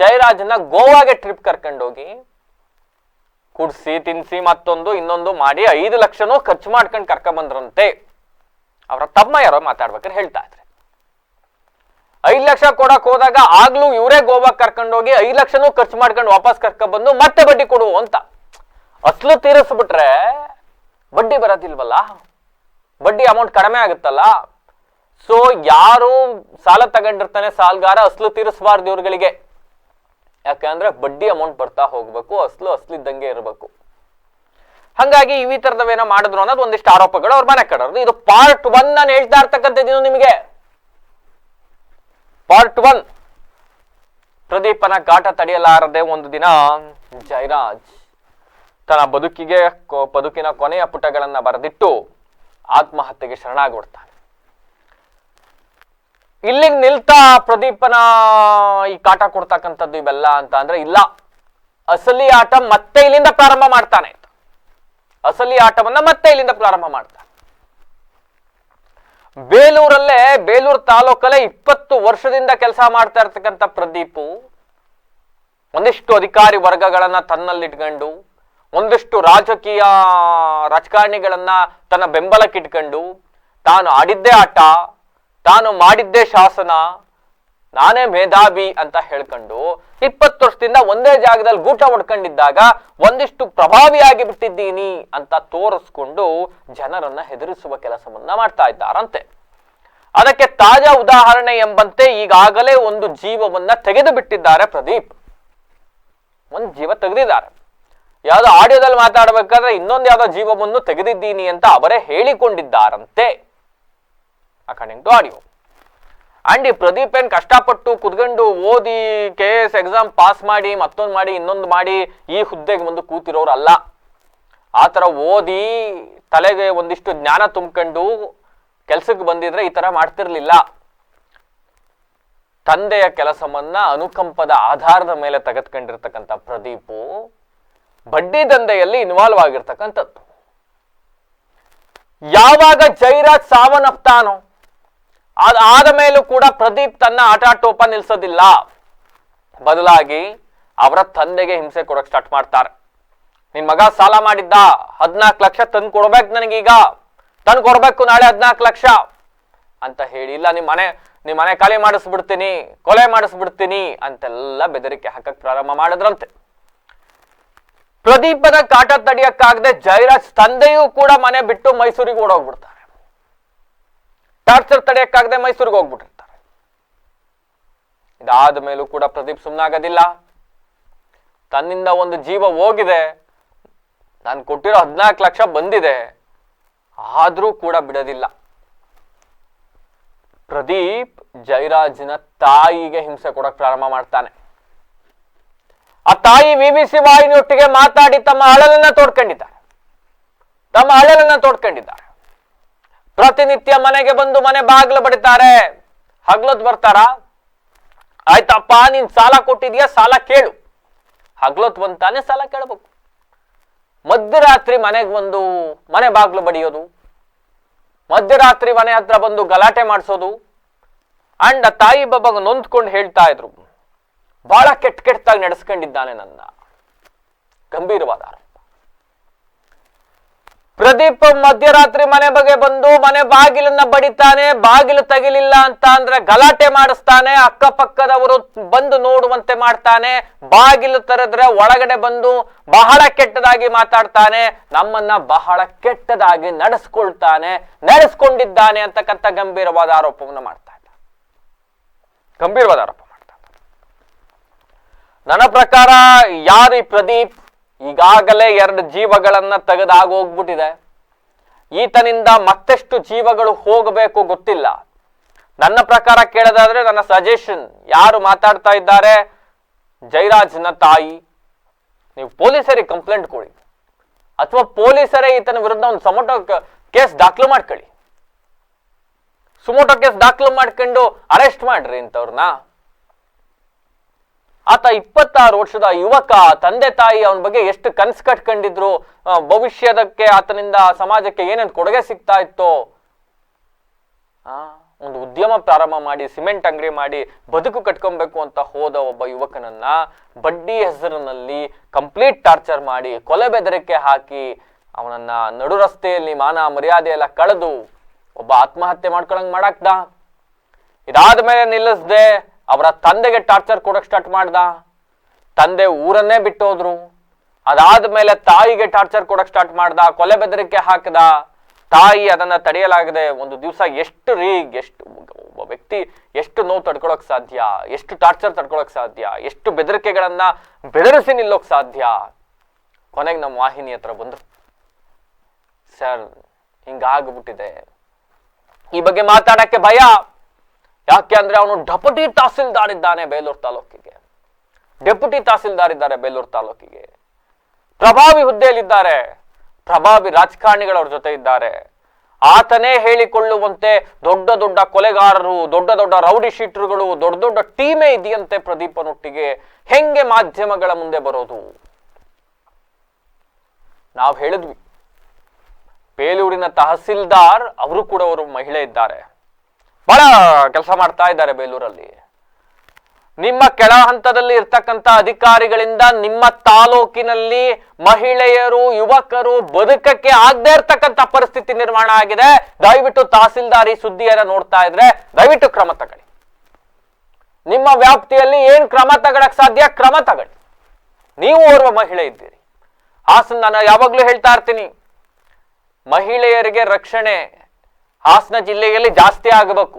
ಜಯರಾಜನ ಗೋವಾಗೆ ಟ್ರಿಪ್ ಕರ್ಕೊಂಡೋಗಿ ಕುಡ್ಸಿ, ತಿನ್ಸಿ ಮತ್ತೊಂದು, ಇನ್ನೊಂದು ಮಾಡಿ ಐದು ಲಕ್ಷನೂ ಖರ್ಚು ಮಾಡ್ಕೊಂಡು ಕರ್ಕೊಂಬಂದ್ರಂತೆ. ಅವರ ತಮ್ಮ ಯಾರೋ ಮಾತಾಡ್ಬೇಕಾದ್ರೆ ಹೇಳ್ತಾ ಇದ್ರೆ. ಐದು ಲಕ್ಷ ಕೊಡಕ್ ಹೋದಾಗ ಆಗ್ಲೂ ಇವರೇ ಗೋವಾಕ್ ಕರ್ಕೊಂಡೋಗಿ ಐದು ಲಕ್ಷನೂ ಖರ್ಚು ಮಾಡ್ಕೊಂಡು ವಾಪಸ್ ಕರ್ಕೊಂಡ್ಬಂದು ಮತ್ತೆ ಬಡ್ಡಿ ಕೊಡು ಅಂತ. ಅಸಲು ತೀರಿಸ್ಬಿಟ್ರೆ ಬಡ್ಡಿ ಬರೋದಿಲ್ವಲ್ಲ? ಬಡ್ಡಿ ಅಮೌಂಟ್ ಕಡಿಮೆ ಆಗುತ್ತಲ್ಲ? ಸೊ ಯಾರು ಸಾಲ ತಗೊಂಡಿರ್ತಾನೆ, ಸಾಲಗಾರ ಅಸಲು ತೀರಿಸಬಾರ್ದು ಇವ್ರುಗಳಿಗೆ. ಯಾಕಂದ್ರೆ ಬಡ್ಡಿ ಅಮೌಂಟ್ ಬರ್ತಾ ಹೋಗ್ಬೇಕು, ಅಸ್ಲು ಅಸ್ಲಿದ್ದಂಗೆ ಇರಬೇಕು. ಹಂಗಾಗಿ ಈ ತರದವೇನೋ ಮಾಡಿದ್ರು ಅನ್ನೋದು ಒಂದಿಷ್ಟು ಆರೋಪಗಳು ಅವ್ರ ಮನೆ ಕಡೋದು ಇದು ಪಾರ್ಟ್ ಒನ್ ನಾನು ಹೇಳ್ತಾ ಇರ್ತಕ್ಕಂಥದ್ದು ನಿಮಗೆ. ಪಾರ್ಟ್ ಒನ್ ಪ್ರದೀಪನ ಕಾಟ ತಡೆಯಲಾರದೆ ಒಂದು ದಿನ ಜೈರಾಜ್ ತನ್ನ ಬದುಕಿಗೆ, ಬದುಕಿನ ಕೊನೆಯ ಪುಟಗಳನ್ನ ಬರೆದಿಟ್ಟು ಆತ್ಮಹತ್ಯೆಗೆ ಶರಣಾಗ್ಬಿಡ್ತಾನೆ ಇಲ್ಲಿಗೆ ನಿಲ್ತಾ ಪ್ರದೀಪನ ಈ ಕಾಟ ಕೊಡ್ತಕ್ಕಂಥದ್ದು ಇವೆಲ್ಲ ಅಂತ ಅಂದ್ರೆ ಇಲ್ಲ. ಅಸಲಿ ಆಟ ಮತ್ತೆ ಇಲ್ಲಿಂದ ಪ್ರಾರಂಭ ಮಾಡ್ತಾನೆ. ಅಸಲಿ ಆಟವನ್ನ ಮತ್ತೆ ಇಲ್ಲಿಂದ ಪ್ರಾರಂಭ ಮಾಡ್ತಾನೆ. ಬೇಲೂರಲ್ಲೇ, ಬೇಲೂರು ತಾಲೂಕಲ್ಲೇ ಇಪ್ಪತ್ತು ವರ್ಷದಿಂದ ಕೆಲಸ ಮಾಡ್ತಾ ಇರ್ತಕ್ಕಂಥ ಪ್ರದೀಪು ಒಂದಿಷ್ಟು ಅಧಿಕಾರಿ ವರ್ಗಗಳನ್ನ ತನ್ನಲ್ಲಿಟ್ಕೊಂಡು, ಒಂದಿಷ್ಟು ರಾಜಕೀಯ ರಾಜಕಾರಣಿಗಳನ್ನ ತನ್ನ ಬೆಂಬಲಕ್ಕಿಟ್ಕೊಂಡು, ತಾನು ಆಡಿದ್ದೇ ಆಟ ತಾನು ಮಾಡಿದ್ದೇ ಶಾಸನ, ನಾನೇ ಮೇಧಾವಿ ಅಂತ ಹೇಳ್ಕೊಂಡು ಇಪ್ಪತ್ತು ವರ್ಷದಿಂದ ಒಂದೇ ಜಾಗದಲ್ಲಿ ಗೂಟ ಹೊಡ್ಕೊಂಡಿದ್ದಾಗ ಒಂದಿಷ್ಟು ಪ್ರಭಾವಿಯಾಗಿ ಬಿಟ್ಟಿದ್ದೀನಿ ಅಂತ ತೋರಿಸ್ಕೊಂಡು ಜನರನ್ನ ಹೆದರಿಸುವ ಕೆಲಸವನ್ನ ಮಾಡ್ತಾ ಇದ್ದಾರಂತೆ. ಅದಕ್ಕೆ ತಾಜಾ ಉದಾಹರಣೆ ಎಂಬಂತೆ ಈಗಾಗಲೇ ಒಂದು ಜೀವವನ್ನ ತೆಗೆದು ಬಿಟ್ಟಿದ್ದಾರೆ ಪ್ರದೀಪ್. ಒಂದು ಜೀವ ತೆಗೆದಿದ್ದಾರೆ. ಯಾವುದೋ ಆಡಿಯೋದಲ್ಲಿ ಮಾತಾಡ್ಬೇಕಾದ್ರೆ ಇನ್ನೊಂದು ಯಾವ್ದೋ ಜೀವವನ್ನು ತೆಗೆದಿದ್ದೀನಿ ಅಂತ ಅವರೇ ಹೇಳಿಕೊಂಡಿದ್ದಾರಂತೆ. ಅಕಾರ್ಡಿಂಗ್ ಟು ಆಡಿಯೋ ಅಂಡ್ ಈ ಪ್ರದೀಪ್ ಕಷ್ಟಪಟ್ಟು ಕುದ್ಕೊಂಡು ಓದಿ ಕೆ ಎಸ್ ಎಕ್ಸಾಮ್ ಪಾಸ್ ಮಾಡಿ, ಮತ್ತೊಂದು ಮಾಡಿ, ಇನ್ನೊಂದು ಮಾಡಿ ಈ ಹುದ್ದೆಗೆ ಬಂದು ಕೂತಿರೋರು ಅಲ್ಲ ಆ ಥರ ಓದಿ ತಲೆಗೆ ಒಂದಿಷ್ಟು ಜ್ಞಾನ ತುಂಬ್ಕೊಂಡು ಕೆಲಸಕ್ಕೆ ಬಂದಿದ್ರೆ ಈ ಥರ ಮಾಡ್ತಿರಲಿಲ್ಲ. ತಂದೆಯ ಕೆಲಸವನ್ನ ಅನುಕಂಪದ ಆಧಾರದ ಮೇಲೆ ತೆಗೆದುಕೊಂಡಿರ್ತಕ್ಕಂಥ ಪ್ರದೀಪು ಬಡ್ಡಿ ದಂಧೆಯಲ್ಲಿ ಇನ್ವಾಲ್ವ್ ಆಗಿರ್ತಕ್ಕಂಥದ್ದು. ಯಾವಾಗ ಜೈರಾಜ್ ಸಾವನ್ನಪ್ತಾನೋ ಅದಾದ ಮೇಲೂ ಕೂಡ ಪ್ರದೀಪ್ ತನ್ನ ಆಟಾಟೋಪ ನಿಲ್ಸೋದಿಲ್ಲ. ಬದಲಾಗಿ ಅವರ ತಂದೆಗೆ ಹಿಂಸೆ ಕೊಡಕ್ ಸ್ಟಾರ್ಟ್ ಮಾಡ್ತಾರೆ. ನಿನ್ ಮಗ ಸಾಲ ಮಾಡಿದ್ದ ಹದ್ನಾಲ್ಕು ಲಕ್ಷ ತಂದು ಕೊಡ್ಬೇಕು ನನಗೀಗ. ತಂದು ಕೊಡ್ಬೇಕು ನಾಳೆ ಹದ್ನಾಲ್ಕು ಲಕ್ಷ. ಅಂತ ಹೇಳಿ, ಇಲ್ಲ, ನಿಮ್ ಮನೆ ನಿಮ್ ಮನೆ ಖಾಲಿ ಮಾಡಿಸ್ಬಿಡ್ತೀನಿ, ಕೊಲೆ ಮಾಡಿಸ್ಬಿಡ್ತೀನಿ ಅಂತೆಲ್ಲ ಬೆದರಿಕೆ ಹಾಕಕ್ ಪ್ರಾರಂಭ ಮಾಡಿದ್ರಂತೆ. ಪ್ರದೀಪದ ಕಾಟ ತಡಿಯಕ್ಕಾಗದೆ ಜೈರಾಜ್ ತಂದೆಯೂ ಕೂಡ ಮನೆ ಬಿಟ್ಟು ಮೈಸೂರಿಗೆ ಓಡೋಗ್ಬಿಡ್ತಾರೆ. ಟಾರ್ಚರ್ ತಡೆಯಕ್ಕಾಗದೆ ಮೈಸೂರಿಗೆ ಹೋಗ್ಬಿಟ್ಟಿರ್ತಾರೆ. ಇದಾದ ಮೇಲೂ ಕೂಡ ಪ್ರದೀಪ್ ಸುಮ್ಮನಾಗೋದಿಲ್ಲ ತನ್ನಿಂದ ಒಂದು ಜೀವ ಹೋಗಿದೆ. ನಾನು ಕೊಟ್ಟಿರೋ ಹದಿನಾಲ್ಕು ಲಕ್ಷ ಬಂದಿದೆ. ಆದ್ರೂ ಕೂಡ ಬಿಡೋದಿಲ್ಲ. ಪ್ರದೀಪ್ ಜೈರಾಜಿನ ತಾಯಿಗೆ ಹಿಂಸೆ ಕೊಡಕ್ ಪ್ರಾರಂಭ ಮಾಡ್ತಾನೆ. ಆ ತಾಯಿ ವಿ ವಿ ಸಿ ವಾಹಿನಿಯೊಟ್ಟಿಗೆ ಮಾತಾಡಿ ತಮ್ಮ ಅಳಲನ್ನ ತೋಡ್ಕೊಂಡಿದ್ದಾರೆ. ತಮ್ಮ ಅಳಲನ್ನ ತೋಡ್ಕೊಂಡಿದ್ದಾರೆ. ಪ್ರತಿನಿತ್ಯ ಮನೆಗೆ ಬಂದು ಮನೆ ಬಾಗ್ಲು ಬಡಿತಾರೆ. ಹಗ್ಲೊತ್ ಬರ್ತಾರ? ಆಯ್ತಪ್ಪ, ನೀನ್ ಸಾಲ ಕೊಟ್ಟಿದ್ಯಾ? ಸಾಲ ಕೇಳು. ಹಗ್ಲೊತ್ ಬಂತಾನೆ ಸಾಲ ಕೇಳಬೇಕು. ಮಧ್ಯರಾತ್ರಿ ಮನೆಗೆ ಬಂದು ಮನೆ ಬಾಗ್ಲು ಬಡಿಯೋದು. ಮಧ್ಯರಾತ್ರಿ ಮನೆ ಹತ್ರ ಬಂದು ಗಲಾಟೆ ಮಾಡಿಸೋದು. ಅಂಡ್ ತಾಯಿ ಬಾಬಾಗ ನೊಂದ್ಕೊಂಡು ಹೇಳ್ತಾ ಇದ್ರು. ಬಹಳ ಕೆಟ್ಟ ಕೆಟ್ಟದಾಗಿ ನಡೆಸ್ಕೊಂಡಿದ್ದಾನೆ ನನ್ನ. ಗಂಭೀರವಾದ ಆರೋಪ. ಪ್ರದೀಪ್ ಮಧ್ಯರಾತ್ರಿ ಮನೆ ಬಗ್ಗೆ ಬಂದು ಮನೆ ಬಾಗಿಲನ್ನ ಬಡಿತಾನೆ, ಬಾಗಿಲು ತಗಿಲಿಲ್ಲ ಅಂತ ಅಂದ್ರೆ ಗಲಾಟೆ ಮಾಡಿಸ್ತಾನೆ, ಅಕ್ಕಪಕ್ಕದವರು ಬಂದು ನೋಡುವಂತೆ ಮಾಡ್ತಾನೆ, ಬಾಗಿಲು ತರದ್ರೆ ಒಳಗಡೆ ಬಂದು ಬಹಳ ಕೆಟ್ಟದಾಗಿ ಮಾತಾಡ್ತಾನೆ, ನಮ್ಮನ್ನ ಬಹಳ ಕೆಟ್ಟದಾಗಿ ನಡೆಸ್ಕೊಳ್ತಾನೆ, ನಡೆಸ್ಕೊಂಡಿದ್ದಾನೆ ಅಂತಕ್ಕಂಥ ಗಂಭೀರವಾದ ಆರೋಪವನ್ನು ಮಾಡ್ತಾ ಗಂಭೀರವಾದ ಆರೋಪ ಮಾಡ್ತಾ ನನ್ನ ಪ್ರಕಾರ ಯಾರು ಈ ಪ್ರದೀಪ್ ಈಗಾಗಲೇ ಎರಡು ಜೀವಗಳನ್ನ ತೆಗೆದಾಗ ಹೋಗ್ಬಿಟ್ಟಿದೆ ಈತನಿಂದ ಮತ್ತೆಷ್ಟು ಜೀವಗಳು ಹೋಗಬೇಕು ಗೊತ್ತಿಲ್ಲ. ನನ್ನ ಪ್ರಕಾರ ಕೇಳೋದಾದ್ರೆ ನನ್ನ ಸಜೆಷನ್ ಯಾರು ಮಾತಾಡ್ತಾ ಇದ್ದಾರೆ, ಜೈರಾಜ್ನ ತಾಯಿ, ನೀವು ಪೊಲೀಸರಿಗೆ ಕಂಪ್ಲೇಂಟ್ ಕೊಡಿ. ಅಥವಾ ಪೊಲೀಸರೇ ಈತನ ವಿರುದ್ಧ ಒಂದು ಸಮೋಟೋ ಕೇಸ್ ದಾಖಲು ಮಾಡ್ಕೊಳ್ಳಿ. ಸುಮೋಟೋ ಕೇಸ್ ದಾಖಲು ಮಾಡ್ಕೊಂಡು ಅರೆಸ್ಟ್ ಮಾಡ್ರಿ ಇಂಥವ್ರನ್ನ. ಆತ ಇಪ್ಪತ್ತಾರು ವರ್ಷದ ಯುವಕ, ತಂದೆ ತಾಯಿ ಅವನ ಬಗ್ಗೆ ಎಷ್ಟು ಕನಸು ಕಟ್ಕೊಂಡಿದ್ರು ಭವಿಷ್ಯದಕ್ಕೆ ಆತನಿಂದ ಸಮಾಜಕ್ಕೆ ಏನೇನು ಕೊಡುಗೆ ಸಿಗ್ತಾ ಇತ್ತು? ಒಂದು ಉದ್ಯಮ ಪ್ರಾರಂಭ ಮಾಡಿ, ಸಿಮೆಂಟ್ ಅಂಗಡಿ ಮಾಡಿ, ಬದುಕು ಕಟ್ಕೊಬೇಕು ಅಂತ ಹೋದ ಒಬ್ಬ ಯುವಕನನ್ನ ಬಡ್ಡಿ ಹೆಸರಿನಲ್ಲಿ ಕಂಪ್ಲೀಟ್ ಟಾರ್ಚರ್ ಮಾಡಿ, ಕೊಲೆ ಬೆದರಿಕೆ ಹಾಕಿ, ಅವನನ್ನ ನಡು ರಸ್ತೆಯಲ್ಲಿ ಮಾನ ಮರ್ಯಾದೆ ಎಲ್ಲ ಕಳೆದು, ಒಬ್ಬ ಆತ್ಮಹತ್ಯೆ ಮಾಡ್ಕೊಳಂಗ್ ಮಾಡಾಕ್ದ. ಇದಾದ ಮೇಲೆ ನಿಲ್ಲಿಸ್ದೆ ಅವರ ತಂದೆಗೆ ಟಾರ್ಚರ್ ಕೊಡಕ್ ಸ್ಟಾರ್ಟ್ ಮಾಡ್ದ. ತಂದೆ ಊರನ್ನೇ ಬಿಟ್ಟು ಅದಾದ ಮೇಲೆ ತಾಯಿಗೆ ಟಾರ್ಚರ್ ಕೊಡಕ್ ಸ್ಟಾರ್ಟ್ ಮಾಡ್ದ, ಕೊಲೆ ಬೆದರಿಕೆ ಹಾಕದ. ತಾಯಿ ಅದನ್ನ ತಡೆಯಲಾಗದೆ ಒಂದು ದಿವಸ ಎಷ್ಟು ರೀ ಎಷ್ಟು ಒಬ್ಬ ವ್ಯಕ್ತಿ ಎಷ್ಟು ನೋವು ತಡ್ಕೊಳಕ್ ಸಾಧ್ಯ, ಎಷ್ಟು ಟಾರ್ಚರ್ ತಡ್ಕೊಳಕ್ ಸಾಧ್ಯ, ಎಷ್ಟು ಬೆದರಿಕೆಗಳನ್ನ ಬೆದರಿಸಿ ನಿಲ್ಲೋಕ್ ಸಾಧ್ಯ? ಕೊನೆಗೆ ನಮ್ಮ ವಾಹಿನಿ ಹತ್ರ ಬಂದ್ರು ಸರ್, ಹಿಂಗಾಗ್ಬಿಟ್ಟಿದೆ. ಈ ಬಗ್ಗೆ ಮಾತಾಡಕ್ಕೆ ಭಯ. ಯಾಕೆ ಅಂದ್ರೆ ಅವನು ಡೆಪ್ಯೂಟಿ ತಹಸೀಲ್ದಾರ್ ಇದ್ದಾನೆ ಬೇಲೂರು ತಾಲೂಕಿಗೆ. ಡೆಪ್ಯೂಟಿ ತಹಸೀಲ್ದಾರ್ ಇದ್ದಾರೆ ಬೇಲೂರು ತಾಲೂಕಿಗೆ. ಪ್ರಭಾವಿ ಹುದ್ದೆಯಲ್ಲಿದ್ದಾರೆ. ಪ್ರಭಾವಿ ರಾಜಕಾರಣಿಗಳವ್ರ ಜೊತೆ ಇದ್ದಾರೆ. ಆತನೇ ಹೇಳಿಕೊಳ್ಳುವಂತೆ ದೊಡ್ಡ ದೊಡ್ಡ ಕೊಲೆಗಾರರು, ದೊಡ್ಡ ದೊಡ್ಡ ರೌಡಿ ಶೀಟರ್ಗಳು, ದೊಡ್ಡ ದೊಡ್ಡ ಟೀಮೇ ಇದೆಯಂತೆ ಪ್ರದೀಪನೊಟ್ಟಿಗೆ ಹೆಂಗೆ ಮಾಧ್ಯಮಗಳ ಮುಂದೆ ಬರೋದು? ನಾವು ಹೇಳಿದ್ವಿ. ಬೇಲೂರಿನ ತಹಸೀಲ್ದಾರ್, ಅವರು ಕೂಡ ಅವರು ಮಹಿಳೆ ಇದ್ದಾರೆ. ಬಹಳ ಕೆಲಸ ಮಾಡ್ತಾ ಇದ್ದಾರೆ ಬೇಲೂರಲ್ಲಿ. ನಿಮ್ಮ ಕೆಳ ಹಂತದಲ್ಲಿ ಇರ್ತಕ್ಕಂಥ ಅಧಿಕಾರಿಗಳಿಂದ ನಿಮ್ಮ ತಾಲೂಕಿನಲ್ಲಿ ಮಹಿಳೆಯರು, ಯುವಕರು ಬದುಕಕ್ಕೆ ಆಗದೆ ಇರ್ತಕ್ಕಂಥ ಪರಿಸ್ಥಿತಿ ನಿರ್ಮಾಣ ಆಗಿದೆ. ದಯವಿಟ್ಟು ತಹಸೀಲ್ದಾರಿ ಸುದ್ದಿಯನ್ನು ನೋಡ್ತಾ ಇದ್ರೆ ದಯವಿಟ್ಟು ಕ್ರಮ ತಗೊಳ್ಳಿ. ನಿಮ್ಮ ವ್ಯಾಪ್ತಿಯಲ್ಲಿ ಏನ್ ಕ್ರಮ ತಗೊಳಕ್ ಸಾಧ್ಯ? ಕ್ರಮ ತಗೊಳ್ಳಿ. ನೀವು ಓರ್ವ ಮಹಿಳೆ ಇದ್ದೀರಿ. ಹಾಸನ ನಾನು ಯಾವಾಗ್ಲೂ ಹೇಳ್ತಾ ಇರ್ತೀನಿ. ಮಹಿಳೆಯರಿಗೆ ರಕ್ಷಣೆ ಹಾಸನ ಜಿಲ್ಲೆಯಲ್ಲಿ ಜಾಸ್ತಿ ಆಗಬೇಕು.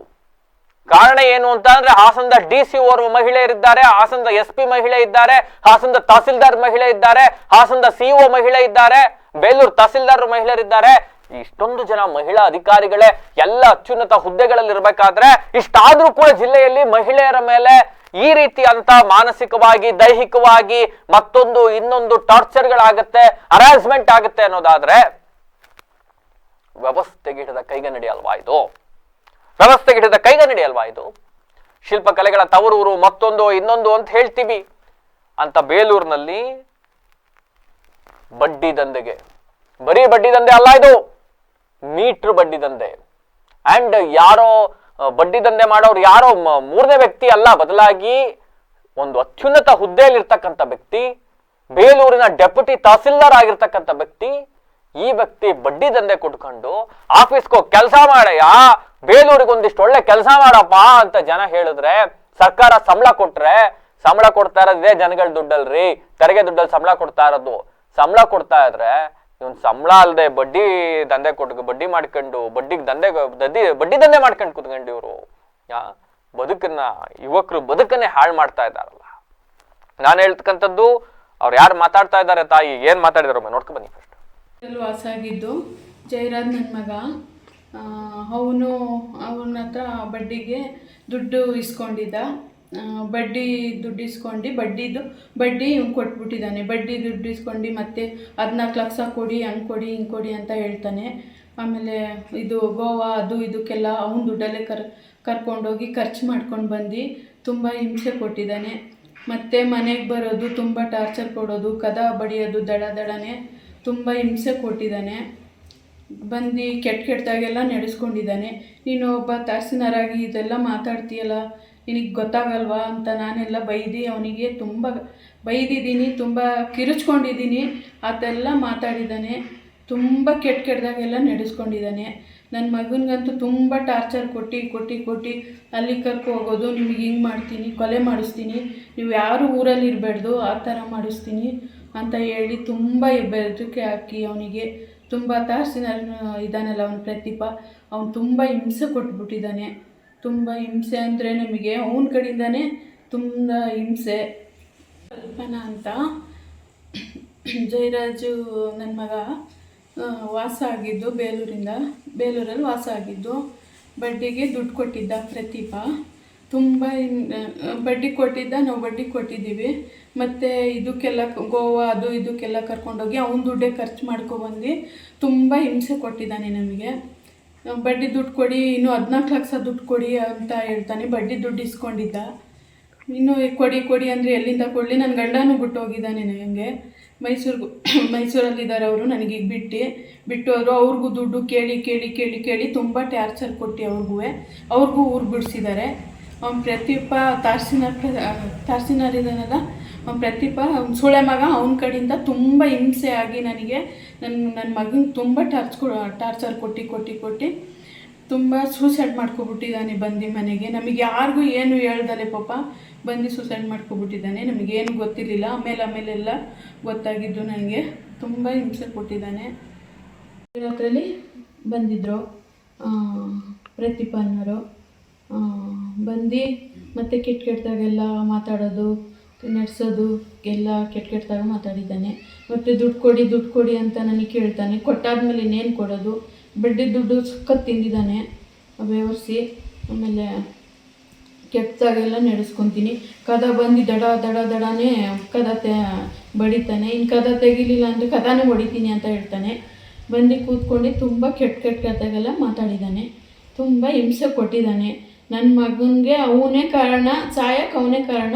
ಕಾರಣ ಏನು ಅಂತ ಅಂದ್ರೆ ಹಾಸನದ ಡಿ ಸಿ ಓರ್ವ ಮಹಿಳೆಯರಿದ್ದಾರೆ, ಹಾಸನದ ಎಸ್ ಪಿ ಮಹಿಳೆ ಇದ್ದಾರೆ, ಹಾಸನದ ತಹಸೀಲ್ದಾರ್ ಮಹಿಳೆ ಇದ್ದಾರೆ, ಹಾಸನದ ಸಿಇಒ ಮಹಿಳೆ ಇದ್ದಾರೆ, ಬೇಲೂರು ತಹಸೀಲ್ದಾರ್ ಮಹಿಳೆಯರಿದ್ದಾರೆ. ಇಷ್ಟೊಂದು ಜನ ಮಹಿಳಾ ಅಧಿಕಾರಿಗಳೇ ಎಲ್ಲ ಅತ್ಯುನ್ನತ ಹುದ್ದೆಗಳಲ್ಲಿ ಇರಬೇಕಾದ್ರೆ ಇಷ್ಟಾದ್ರೂ ಕೂಡ ಜಿಲ್ಲೆಯಲ್ಲಿ ಮಹಿಳೆಯರ ಮೇಲೆ ಈ ರೀತಿ ಅಂತ ಮಾನಸಿಕವಾಗಿ, ದೈಹಿಕವಾಗಿ ಮತ್ತೊಂದು ಇನ್ನೊಂದು ಟಾರ್ಚರ್ಗಳಾಗತ್ತೆ ಹರಾಸ್ಮೆಂಟ್ ಆಗುತ್ತೆ ಅನ್ನೋದಾದ್ರೆ ವ್ಯವಸ್ಥೆಗೆ ಹಿಡಿದ ಕೈಗನ್ನಡಿ ಅಲ್ವಾ ಇದು? ವ್ಯವಸ್ಥೆಗೆ ಹಿಡಿದ ಕೈಗನ್ನಡಿ ಅಲ್ವಾ ಇದು? ಶಿಲ್ಪಕಲೆಗಳ ತವರೂರು ಮತ್ತೊಂದು ಇನ್ನೊಂದು ಅಂತ ಹೇಳ್ತೀವಿ. ಅಂತ ಬೇಲೂರಿನಲ್ಲಿ ಬಡ್ಡಿ ದಂಧೆಗೆ. ಬರೀ ಬಡ್ಡಿ ದಂಧೆ ಅಲ್ಲ ಇದು. ಮೀಟ್ರ್ ಬಡ್ಡಿ ದಂಧೆ. ಅಂಡ್ ಯಾರೋ ಬಡ್ಡಿ ದಂಧೆ ಮಾಡೋರು ಯಾರೋ ಮೂರನೇ ವ್ಯಕ್ತಿ ಅಲ್ಲ, ಬದಲಾಗಿ ಒಂದು ಅತ್ಯುನ್ನತ ಹುದ್ದೆಯಲ್ಲಿರ್ತಕ್ಕಂಥ ವ್ಯಕ್ತಿ, ಬೇಲೂರಿನ ಡೆಪ್ಯೂಟಿ ತಹಸೀಲ್ದಾರ್ ಆಗಿರ್ತಕ್ಕಂಥ ವ್ಯಕ್ತಿ ಈ ವ್ಯಕ್ತಿ ಬಡ್ಡಿ ದಂಧೆ ಕೊಟ್ಕೊಂಡು ಆಫೀಸ್ಗೆ ಕೆಲಸ ಮಾಡಯ್ಯ? ಬೇಲೂರಿಗೆ ಒಂದಿಷ್ಟು ಒಳ್ಳೆ ಕೆಲಸ ಮಾಡಪ್ಪ ಅಂತ ಜನ ಹೇಳಿದ್ರೆ ಸರ್ಕಾರ ಸಂಬಳ ಕೊಟ್ರೆ ಸಂಬಳ ಕೊಡ್ತಾ ಇರೋದೇ ಜನಗಳ ದುಡ್ಡಲ್ರಿ. ತೆರಿಗೆ ದುಡ್ಡಲ್ಲಿ ಸಂಬಳ ಕೊಡ್ತಾ ಇರೋದು. ಸಂಬಳ ಕೊಡ್ತಾ ಇದ್ರೆ ಇವನ್ ಸಂಬಳ ಅಲ್ಲದೆ ಬಡ್ಡಿ ದಂಧೆ ಕೊಟ್ಟು ಬಡ್ಡಿ ಮಾಡ್ಕೊಂಡು, ಬಡ್ಡಿಗೆ ದಂಧೆ ದದ್ದಿ ಬಡ್ಡಿ ದಂಧೆ ಮಾಡ್ಕೊಂಡು ಕುತ್ಕೊಂಡು ಇವರು. ಬದುಕನ್ನ, ಯುವಕರು ಬದುಕನ್ನೇ ಹಾಳು ಮಾಡ್ತಾ ಇದ್ದಾರಲ್ಲ. ನಾನು ಹೇಳ್ತಕ್ಕಂಥದ್ದು ಅವ್ರು ಯಾರು ಮಾತಾಡ್ತಾ ಇದ್ದಾರೆ ತಾಯಿ? ಏನು ಮಾತಾಡಿದಾರೆ ನೋಡ್ಕೊ ಬನ್ನಿ ವಾಸ ವಾಸಾಗಿದ್ದು ಜಯರಾಜ್ ನನ್ನ ಮಗ. ಅವನು, ಅವನ ಹತ್ರ ಬಡ್ಡಿಗೆ ದುಡ್ಡು ಇಸ್ಕೊಂಡಿದ್ದ. ಬಡ್ಡಿ ದುಡ್ಡು ಇಸ್ಕೊಂಡು, ಬಡ್ಡಿದು, ಬಡ್ಡಿ ಇವ್ನು ಕೊಟ್ಬಿಟ್ಟಿದ್ದಾನೆ ಬಡ್ಡಿ ದುಡ್ಡು ಇಸ್ಕೊಂಡು ಮತ್ತೆ ಹದಿನಾಲ್ಕು ಲಕ್ಷ ಕೊಡಿ, ಹಂಗೆ ಕೊಡಿ, ಹಿಂಗೆ ಕೊಡಿ ಅಂತ ಹೇಳ್ತಾನೆ. ಆಮೇಲೆ ಇದು ಗೋವಾ, ಅದು ಇದಕ್ಕೆಲ್ಲ ಅವನ ದುಡ್ಡಲ್ಲೇ ಕರ್, ಕರ್ಕೊಂಡೋಗಿ ಖರ್ಚು ಮಾಡ್ಕೊಂಡು ಬಂದು ತುಂಬ ಹಿಂಸೆ ಕೊಟ್ಟಿದ್ದಾನೆ ಮತ್ತು ಮನೆಗೆ ಬರೋದು, ತುಂಬ ಟಾರ್ಚರ್ ಕೊಡೋದು, ಕದ ಬಡಿಯೋದು ದಡ ದಡನೆ. ತುಂಬ ಹಿಂಸೆ ಕೊಟ್ಟಿದ್ದಾನೆ. ಬಂದು ಕೆಟ್ಟ ಕೆಟ್ಟದಾಗೆಲ್ಲ ನಡೆಸ್ಕೊಂಡಿದ್ದಾನೆ. ನೀನು ಒಬ್ಬ ತಹಸೀಲ್ದಾರಾಗಿ ಇದೆಲ್ಲ ಮಾತಾಡ್ತೀಯಲ್ಲ, ನಿನಗೆ ಗೊತ್ತಾಗಲ್ವಾ ಅಂತ ನಾನೆಲ್ಲ ಬೈದಿ, ಅವನಿಗೆ ತುಂಬ ಬೈದಿದ್ದೀನಿ, ತುಂಬ ಕಿರುಚ್ಕೊಂಡಿದ್ದೀನಿ. ಅದೆಲ್ಲ ಮಾತಾಡಿದ್ದಾನೆ. ತುಂಬ ಕೆಟ್ಟ ಕೆಟ್ಟದಾಗೆಲ್ಲ ನಡೆಸ್ಕೊಂಡಿದ್ದಾನೆ. ನನ್ನ ಮಗನಿಗಂತೂ ತುಂಬ ಟಾರ್ಚರ್ ಕೊಟ್ಟು ಕೊಟ್ಟು ಕೊಟ್ಟು ಅಲ್ಲಿ ಕರ್ಕೊ ಹೋಗೋದು, ನಿಮಗೆ ಹಿಂಗೆ ಮಾಡ್ತೀನಿ, ಕೊಲೆ ಮಾಡಿಸ್ತೀನಿ. ನೀವು ಯಾರು ಊರಲ್ಲಿ ಇರಬಾರ್ದು ಆ ಥರ ಮಾಡಿಸ್ತೀನಿ. ಅಂತ ಹೇಳಿ ತುಂಬ ಬೆದರಿಕೆ ಹಾಕಿ ಅವನಿಗೆ ತುಂಬ ತಾಸಿನ ಇದಾನಲ್ಲ ಅವನ ಪ್ರತಿಭಾ. ಅವನು ತುಂಬ ಹಿಂಸೆ ಕೊಟ್ಬಿಟ್ಟಿದ್ದಾನೆ. ತುಂಬ ಹಿಂಸೆ ಅಂದರೆ ನಮಗೆ ಅವನ ಕಡೆಯಿಂದನೇ ತುಂಬ ಹಿಂಸೆ. ಕಲ್ಪನಾ ಅಂತ ಜಯರಾಜು ನನ್ನ ಮಗ ವಾಸ ಆಗಿದ್ದು ಬೇಲೂರಿಂದ, ಬೇಲೂರಲ್ಲಿ ವಾಸ ಆಗಿದ್ದು ಬಡ್ಡಿಗೆ ದುಡ್ಡು ಕೊಟ್ಟಿದ್ದ ಪ್ರತಿಭಾ. ತುಂಬ ಬಡ್ಡಿ ಕೊಟ್ಟಿದ್ದ, ನಾವು ಬಡ್ಡಿ ಕೊಟ್ಟಿದ್ದೀವಿ. ಮತ್ತು ಇದಕ್ಕೆಲ್ಲ ಗೋವಾ ಅದು ಇದಕ್ಕೆಲ್ಲ ಕರ್ಕೊಂಡೋಗಿ ಅವ್ನ ದುಡ್ಡೇ ಖರ್ಚು ಮಾಡ್ಕೊಬಂದು ತುಂಬ ಹಿಂಸೆ ಕೊಟ್ಟಿದ್ದಾನೆ ನಮಗೆ. ಬಡ್ಡಿ ದುಡ್ಡು ಕೊಡಿ, ಇನ್ನೂ ಹದಿನಾಲ್ಕು ಲಕ್ಷ ದುಡ್ಡು ಕೊಡಿ ಅಂತ ಹೇಳ್ತಾನೆ, ಬಡ್ಡಿ ದುಡ್ಡು ಇಸ್ಕೊಂಡಿದ್ದ. ಇನ್ನು ಕೊಡಿ ಕೊಡಿ ಅಂದರೆ ಎಲ್ಲಿಂದ ಕೊಡಲಿ? ನನ್ನ ಗಂಡನೂ ಬಿಟ್ಟು ಹೋಗಿದ್ದಾನೆ ನನಗೆ ಮೈಸೂರಿಗೂ, ಮೈಸೂರಲ್ಲಿದ್ದಾರೆ ಅವರು ನನಗೀಗ ಬಿಟ್ಟು. ಬಿಟ್ಟು ಅವರು, ಅವ್ರಿಗೂ ದುಡ್ಡು ಕೇಳಿ ಕೇಳಿ ಕೇಳಿ ಕೇಳಿ ತುಂಬ ಟಾರ್ಚರ್ ಕೊಟ್ಟು ಅವ್ರಿಗೂ ಅವ್ರಿಗೂ ಊರು ಬಿಡಿಸಿದ್ದಾರೆ. ಅವ್ನ ಪ್ರತಿಪ ತಾರ್ಸಿನ ತಾರ್ಸಿನಾರ್ ಇದ್ದಾನಲ್ಲ ಅವ್ನ ಪ್ರತಿಭಾ ಅವ್ನ ಸುಳೆ ಮಗ ಅವನ ಕಡೆಯಿಂದ ತುಂಬ ಹಿಂಸೆ ಆಗಿ ನನಗೆ ನನ್ನ ನನ್ನ ಮಗನ ತುಂಬ ಟಾರ್ಚ್ ಟಾರ್ಚರ್ ಕೊಟ್ಟು ಕೊಟ್ಟು ಕೊಟ್ಟು ತುಂಬ ಸೂಸೈಡ್ ಮಾಡ್ಕೊಬಿಟ್ಟಿದ್ದಾನೆ ಬಂದು ಮನೆಗೆ. ನಮಗೆ ಯಾರಿಗೂ ಏನು ಹೇಳ್ದಲೆ ಪಾಪ, ಬಂದು ಸೂಸೈಡ್ ಮಾಡ್ಕೊಬಿಟ್ಟಿದ್ದಾನೆ ನಮಗೇನು ಗೊತ್ತಿರಲಿಲ್ಲ. ಆಮೇಲೆ ಆಮೇಲೆಲ್ಲ ಗೊತ್ತಾಗಿದ್ದು ನನಗೆ ತುಂಬ ಹಿಂಸೆ ಕೊಟ್ಟಿದ್ದಾನೆ ರಾತ್ರಲ್ಲಿ ಬಂದಿದ್ದರು ಪ್ರತಿಪನ್ನರು ಬಂದು ಮತ್ತೆ ಕೆಟ್ಟ ಕೆಟ್ಟದಾಗೆಲ್ಲ ಮಾತಾಡೋದು, ನಡೆಸೋದು, ಎಲ್ಲ ಕೆಟ್ಟ ಕೆಟ್ಟದಾಗ ಮಾತಾಡಿದ್ದಾನೆ. ಮತ್ತು ದುಡ್ಡು ಕೊಡಿ ದುಡ್ಡು ಕೊಡಿ ಅಂತ ನನಗೆ ಕೇಳ್ತಾನೆ. ಕೊಟ್ಟಾದ್ಮೇಲೆ ಇನ್ನೇನು ಕೊಡೋದು? ಬಡ್ಡಿ ದುಡ್ಡು ಸಖತ್ ತಿಂದಿದ್ದಾನೆ. ವ್ಯವರಿಸಿ ಆಮೇಲೆ ಕೆಟ್ಟದಾಗೆಲ್ಲ ನಡೆಸ್ಕೊತೀನಿ. ಕದ ಬಂದು ದಡ ದಡ, ದಡನೇ ಕದ ತೆ, ಬಡಿತಾನೆ. ಇನ್ನು ಕದ ತೆಗಿಲಿಲ್ಲ ಅಂದರೆ ಕದಾನೇ ಹೊಡಿತೀನಿ ಅಂತ ಹೇಳ್ತಾನೆ. ಬಂದು ಕೂತ್ಕೊಂಡು ತುಂಬ ಕೆಟ್ಟ ಕೆಟ್ಟ ಕಥೆಗೆಲ್ಲ ಮಾತಾಡಿದ್ದಾನೆ. ತುಂಬ ಹಿಂಸೆ ಕೊಟ್ಟಿದ್ದಾನೆ. ನನ್ನ ಮಗನಿಗೆ ಅವನೇ ಕಾರಣ ಸಾಯಕ್ಕೆ ಅವನೇ ಕಾರಣ,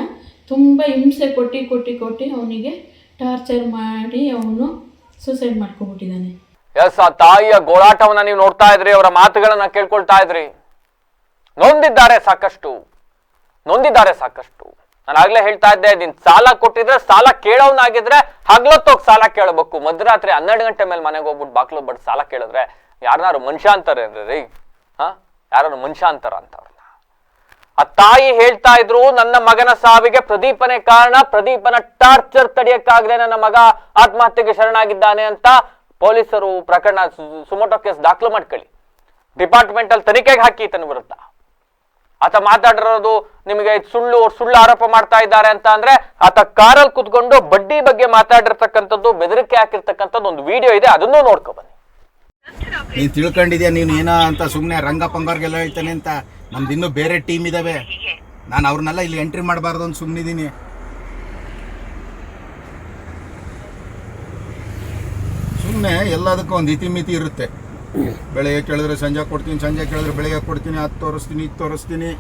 ತುಂಬ ಹಿಂಸೆ ಕೊಟ್ಟು ಕೊಟ್ಟು ಕೊಟ್ಟು ಅವನಿಗೆ ಟಾರ್ಚರ್ ಮಾಡಿ ಅವನು ಸೂಸೈಡ್ ಮಾಡ್ಕೊಬಿಟ್ಟಿದ್ದಾನೆ ಎಸ್, ಆ ತಾಯಿಯ ಗೋಳಾಟವನ್ನ ನೀವು ನೋಡ್ತಾ ಇದ್ರಿ, ಅವರ ಮಾತುಗಳನ್ನ ಕೇಳ್ಕೊಳ್ತಾ ಇದ್ರಿ. ನೊಂದಿದ್ದಾರೆ ಸಾಕಷ್ಟು. ನೊಂದಿದ್ದಾರೆ ಸಾಕಷ್ಟು. ನಾನು ಆಗ್ಲೇ ಹೇಳ್ತಾ ಇದ್ದೆ, ನಿನ್ ಸಾಲ ಕೊಟ್ಟಿದ್ರೆ ಸಾಲ ಕೇಳೋನಾಗಿದ್ರೆ ಹಗ್ಲತ್ತೋಗ್ ಸಾಲ ಕೇಳಬೇಕು. ಮಧ್ಯರಾತ್ರಿ ಹನ್ನೆರಡು ಗಂಟೆ ಮೇಲೆ ಮನೆಗೆ ಹೋಗ್ಬಿಟ್ಟು ಬಾಕ್ಲು ಬಡ್ ಸಾಲ ಕೇಳಿದ್ರೆ ಯಾರನ್ನಾರು ಮನುಷ್ಯ ಅಂತಾರೆ ರೀ? ಹಾ? ಯಾರು ಮನುಷ್ಯ ಅಂತಾರ ಅಂತ ಅವ್ರನ್ನ ಆ ತಾಯಿ ಹೇಳ್ತಾ ಇದ್ರು, ನನ್ನ ಮಗನ ಸಾವಿಗೆ ಪ್ರದೀಪನೇ ಕಾರಣ, ಪ್ರದೀಪನ ಟಾರ್ಚರ್ ತಡೆಯಕ್ಕಾಗದೆ ನನ್ನ ಮಗ ಆತ್ಮಹತ್ಯೆಗೆ ಶರಣಾಗಿದ್ದಾನೆ ಅಂತ ಪೊಲೀಸರು ಪ್ರಕರಣ ಸುಮೋಟೋ ಕೇಸ್ ದಾಖಲು ಮಾಡ್ಕೊಳ್ಳಿ. ಡಿಪಾರ್ಟ್ಮೆಂಟ್ ಅಲ್ಲಿ ತನಿಖೆಗೆ ಹಾಕಿ ತನ್ನ ವಿರುದ್ಧ. ಆತ ಮಾತಾಡಿರೋದು ನಿಮಗೆ ಸುಳ್ಳು ಸುಳ್ಳು ಆರೋಪ ಮಾಡ್ತಾ ಇದ್ದಾರೆ ಅಂತ ಅಂದ್ರೆ, ಆತ ಕಾರಲ್ಲಿ ಕುತ್ಕೊಂಡು ಬಡ್ಡಿ ಬಗ್ಗೆ ಮಾತಾಡಿರ್ತಕ್ಕಂಥದ್ದು, ಬೆದರಿಕೆ ಹಾಕಿರ್ತಕ್ಕಂಥದ್ದು ಒಂದು ವಿಡಿಯೋ ಇದೆ, ಅದನ್ನು ನೋಡ್ಕೊ ಬನ್ನಿ. ನೀನು ತಿಳ್ಕೊಂಡಿದ್ಯಾ, ನೀನು ಏನೋ ಅಂತ ಸುಮ್ಮನೆ ರಂಗ ಹೇಳ್ತಾನೆ ಅಂತ ನಮ್ದು ಇನ್ನೂ ಬೇರೆ ಟೀಮ್ ಇದಾವೆ. ನಾನು ಅವ್ರನ್ನೆಲ್ಲ ಇಲ್ಲಿ ಎಂಟ್ರಿ ಮಾಡಬಾರ್ದು ಅಂತ ಸುಮ್ಮನಿದ್ದೀನಿ ಸುಮ್ಮನೆ ಎಲ್ಲದಕ್ಕೂ ಒಂದು ಇತಿಮಿತಿ ಇರುತ್ತೆ. ಬೆಳಗ್ಗೆ ಕೇಳಿದ್ರೆ ಸಂಜೆ ಕೊಡ್ತೀನಿ ಸಂಜೆ ಕೇಳಿದ್ರೆ ಬೆಳಗ್ಗೆ ಕೊಡ್ತೀನಿ ಅದು ತೋರಿಸ್ತೀನಿ ಇದು ತೋರಿಸ್ತೀನಿ.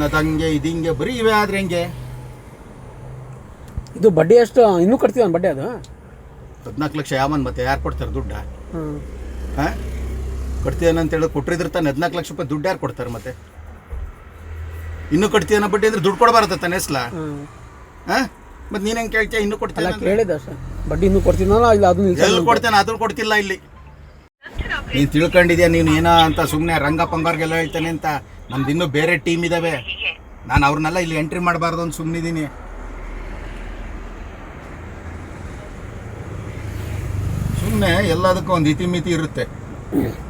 ನದಂಗೆ ಇದಿಂಗೆ ಬರೀ ಇವೆ ಆದ್ರೆ ಹೆಂಗೆ? ಇದು ಬಡ್ಡಿ ಎಷ್ಟು? ಇನ್ನೂ ಕಟ್ತೀವಿ ಬಡ್ಡಿ ಅದು? ಹದಿನಾಲ್ಕು ಲಕ್ಷ ಯಾಮನ್ ಮತ್ತೆ? ಯಾರು ಕೊಡ್ತಾರೆ ದುಡ್ಡ? ಹ್ಮ್. ಹಾಂ? ಅಂತ ಹೇಳಿ ಕೊಟ್ಟಿದ್ರೆ ತಾನೆ ಹದಿನಾಲ್ಕು ಲಕ್ಷ ರೂಪಾಯಿ ದುಡ್ಡು ಯಾರು ಕೊಡ್ತಾರೆ ಮತ್ತೆ? ಇನ್ನೂ ಅನ್ನೋ ಬಡ್ಡಿ ಅಂದ್ರೆ ದುಡ್ಡು ಕೊಡಬಾರತ್ತ ತಾನೆ ಎಸ್ಲ. ಹಾಂ? ಮತ್ತೆ ನೀನು ಹೆಂಗೆ ಕೇಳ್ತೀಯ? ಇನ್ನೂ ಅಲ್ಲ ಕೊಡ್ತೀಯ ಕೇಳಿದೆ ಬಡ್ಡಿ ಇನ್ನೂ ಕೊಡ್ತೀನಲ್ಲ ಇಲ್ಲ ಅದು ನಿಲ್ಸಲ್ಲ ಎಲ್ಲಿ ಕೊಡ್ತೇನೆ ಕೊಡ್ತಿಲ್ಲ ಇಲ್ಲಿ. ನೀನ್ ತಿಳ್ಕೊಂಡಿದ್ಯಾ ನೀನು ಏನೋ ಅಂತ ಸುಮ್ಮನೆ ರಂಗ ಪಂಗಾರ್ಗೆಲ್ಲ ಹೇಳ್ತಾನೆ ಅಂತ? ನಮ್ದು ಇನ್ನೂ ಬೇರೆ ಟೀಮ್ ಇದಾವೆ. ನಾನು ಅವ್ರನ್ನೆಲ್ಲ ಇಲ್ಲಿ ಎಂಟ್ರಿ ಮಾಡಬಾರ್ದು ಅಂತ ಸುಮ್ಮನಿದ್ದೀನಿ ಸುಮ್ಮನೆ ಎಲ್ಲದಕ್ಕೂ ಒಂದು ಇತಿಮಿತಿ ಇರುತ್ತೆ.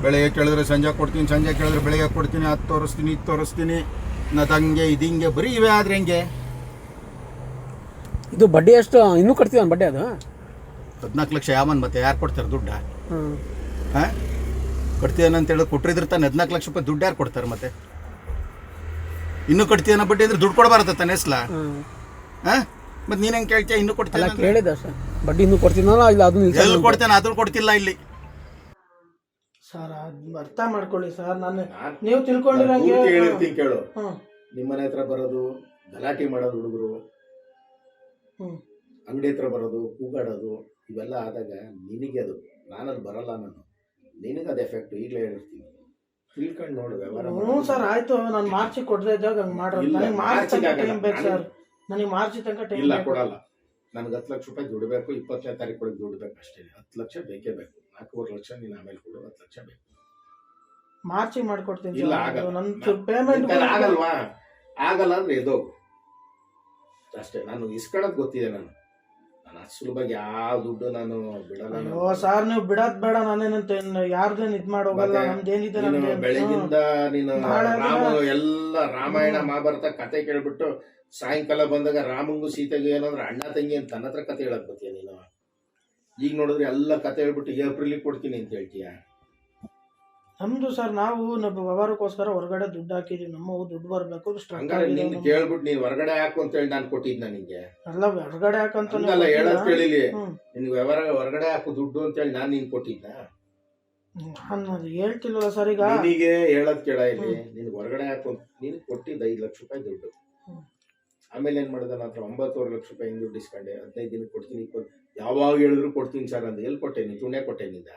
ಬೆಳಗ್ಗೆ ಕೇಳಿದ್ರೆ ಸಂಜೆ ಕೊಡ್ತೀನಿ ಸಂಜೆ ಕೇಳಿದ್ರೆ ಬೆಳಗ್ಗೆ ಕೊಡ್ತೀನಿ ಅದು ತೋರಿಸ್ತೀನಿ ಇದು ತೋರಿಸ್ತೀನಿ. ನದಂಗೆ ಇದಿಂಗೆ ಬರೀ ಇವೆ ಆದ್ರೆ ಹೆಂಗೆ? ಇದು ಬಡ್ಡಿ ಎಷ್ಟು? ಇನ್ನೂ ಕಟ್ತೀವಿ ಬಡ್ಡಿ ಅದು? ಹದಿನಾಲ್ಕು ಲಕ್ಷ ಯಾವನ್ ಮತ್ತೆ ಯಾರು ಕೊಡ್ತಾರೆ ದುಡ್ಡ. ಹಾಂ? ಅಂತ ಹೇಳಿ ಕೊಟ್ಟಿದ್ರೆ ತಾನೆ ಹದಿನಾಲ್ಕು ಲಕ್ಷ ರೂಪಾಯಿ ದುಡ್ಡು ಯಾರು ಕೊಡ್ತಾರೆ ಮತ್ತೆ? ಇನ್ನೂ ಕಟ್ತೀಯನ ಬಡ್ಡಿ ಅಂದ್ರೆ ದುಡ್ಡು ಕೊಡಬಾರ್ದು ತಾನೆ ಎಸ್ಲ. ಹಾಂ? ಮತ್ತೆ ನೀನು ಹೆಂಗೆ ಕೇಳ್ತೀಯ? ಇನ್ನೂ ಕೊಡ್ತೀಯ ಕೇಳಿದೆ ಬಡ್ಡಿ ಇನ್ನೂ ಕೊಡ್ತೀನಲ್ಲ ಇಲ್ಲ ಅದು ನಿಲ್ಸಲ್ಲ ಎಲ್ಲಿ ಕೊಡ್ತೇನೆ ಅದು ಕೊಡ್ತಿಲ್ಲ ಇಲ್ಲಿ. ಸರ್ ಅರ್ಥ ಮಾಡ್ಕೊಳ್ಳಿ ಸರ್ ನಾನು ನೀವು ತಿಳ್ಕೊಂಡಿರಂಗೆ ಕೇಳು. ನಿಮ್ಮ ನಿಮ್ಮನೆ ಹತ್ರ ಬರೋದು ಗಲಾಟೆ ಮಾಡೋದು ಹುಡುಗರು ಅಂಗಡಿ ಹತ್ರ ಬರೋದು ಕೂಗಾಡೋದು ಇವೆಲ್ಲ ಆದಾಗ ನಿನಗೆ ಅದು ನಾನದು ಬರಲ್ಲ ನಾನು. ನಿನಗೆ ಅದು ಎಫೆಕ್ಟ್ ಈಗಲೇ ಹೇಳಿರ್ತೀನಿ. ತಿಳ್ಕೊಂಡು ನೋಡು ವ್ಯವಹಾರ ಹ್ಞೂ ಸರ್ ಆಯ್ತು ನಾನು ಮಾರ್ಚಿಗೆ ಕೊಡದೇ ಇದ್ದಾಗ ಹಂಗೆ ಇಲ್ಲ, ನನಗೆ ಮಾರ್ಚ್ ಟೈಮ್ ಬೇಕು ಸರ್. ನಾನು- ನನಗೆ ಮಾರ್ಚ್ ತನಕ ಟೈಮ್ ಇಲ್ಲ ಕೊಡಲ್ಲ. ನನಗೆ ಹತ್ತು ಲಕ್ಷ ರೂಪಾಯಿ ದುಡಬೇಕು ಇಪ್ಪತ್ತನೇ ತಾರೀಕು ದುಡಬೇಕು ಅಷ್ಟೇ. ಹತ್ತು ಲಕ್ಷ ಬೇಕೇ ಬೇಕು. ನಾಲ್ಕೂವರೆ ಲಕ್ಷ ನೀನು ಆಮೇಲೆ ಕೊಡು ಹತ್ತು ಲಕ್ಷ ಬೇಕು. ಮಾರ್ಚಿಗೆ ಮಾಡ್ಕೊಡ್ತೀನಿ ಇಲ್ಲ, ಸರ್ ಆಗಲ್ಲ. ನನ್ನ ಪೇಮೆಂಟ್ ಆಗಲ್ವಾ? ಆಗಲ್ಲ ಅಂದ್ರೆ ಎದೋಗು. ಅಷ್ಟೇ ನಾನು ಇಸ್ಕೊಳ್ಳೋದು ಗೊತ್ತಿದೆ ನಾನು. ನಾನು ಅಷ್ಟು ಸುಲಭವಾಗಿ ಯಾವ ದುಡ್ಡು ನಾನು ಬಿಡಲ್ಲ ನಾನು. ಅಯ್ಯೋ ಸರ್ ನೀವು ಬಿಡೋದ್ ಬೇಡ ನಾನೇನಂತ ಯಾರ್ದೇನ್ ಇದ್ ಮಾಡೋಗಲ್ಲ ಮತ್ತೆ ನಮ್ದೇನಿದೆ ನೀನು ನಮ್ದು ಬೆಳಗಿಂದ ನೀನು ನಾಳೆ ರಾಮ ಎಲ್ಲ ರಾಮಾಯಣ. ಮಹಾಭಾರತ ಕತೆ ಕೇಳ್ಬಿಟ್ಟು ಸಾಯಂಕಾಲ ಬಂದಾಗ ರಾಮಂಗು ಸೀತೆಗೂ ಏನಂದ್ರೆ ಅಣ್ಣ ತಂಗಿ ಅಂತ ನನ್ನ ಹತ್ರ ಕತೆ ಹೇಳಕ್ ಬತ್ತೀಯ ನೀನು? ಈಗ ನೋಡಿದ್ರೆ ಎಲ್ಲ ಕತೆ ಹೇಳ್ಬಿಟ್ಟು ಏಪ್ರಿಲಿಗೆ ಕೊಡ್ತೀನಿ ಅಂತ ಹೇಳ್ತೀಯ? ನಮ್ದು ಸರ್ ನಾವು ನಮ್ಮ ವ್ಯವಹಾರಕ್ಕೋಸ್ಕರ ಹೊರಗಡೆ ದುಡ್ಡು ಹಾಕಿದೀವಿ. ನಮ್ಮ ದುಡ್ಡು ಬರಬೇಕು ಹಂಗಾರೆ ನಿನ್ ಕೇಳ್ಬಿಟ್ಟು ನೀನ್ ಹೊರಗಡೆ ಹಾಕು ಅಂತ ಹೇಳಿ ನಾನು ಕೊಟ್ಟಿದ್ನ ನಿಂಗೆ. ಅಲ್ಲ ಹೊರಗಡೆ ಹಾಕಂತ ಹಂಗಲ್ಲ ಹೇಳೋದ್ ಕೇಳಿಲಿ ನಿನ್ಗೆ ವ್ಯವಹಾರ ಹೊರಗಡೆ ಹಾಕು ದುಡ್ಡು ಅಂತ ಹೇಳಿ ನಾನು ನಿನ್ ಕೊಟ್ಟಿದ್ದ ನಾನು ಅದು ಹೇಳ್ತಿಲ್ವಲ್ಲ ಸರ್ ಈಗ? ನಿನಗೆ ಹೇಳೋದ್ ಕೇಳ ಇಲ್ಲಿ. ನಿನ್ಗೆ ಹೊರಗಡೆ ಹಾಕು ನೀನು ಕೊಟ್ಟಿದ್ದ ಐದು ಲಕ್ಷ ರೂಪಾಯಿ ದುಡ್ಡು. ಆಮೇಲೆ ಏನು ಮಾಡಿದ ನಾನು ಹತ್ರ ಒಂಬತ್ತುವರೆ ಲಕ್ಷ ರೂಪಾಯಿ ಹಿಂದೆ ದುಡ್ಡಿಸ್ಕೊಂಡೆ ಹದಿನೈದು ದಿನಕ್ಕೆ ಕೊಡ್ತೀನಿ ಯಾವಾಗ ಹೇಳಿದ್ರು ಕೊಡ್ತೀನಿ ಸರ್ ಅಂತ ಎಲ್ಲಿ ಕೊಟ್ಟೆ ನೀನು? ತುಣೆ ಕೊಟ್ಟೆ ನಿಂದ?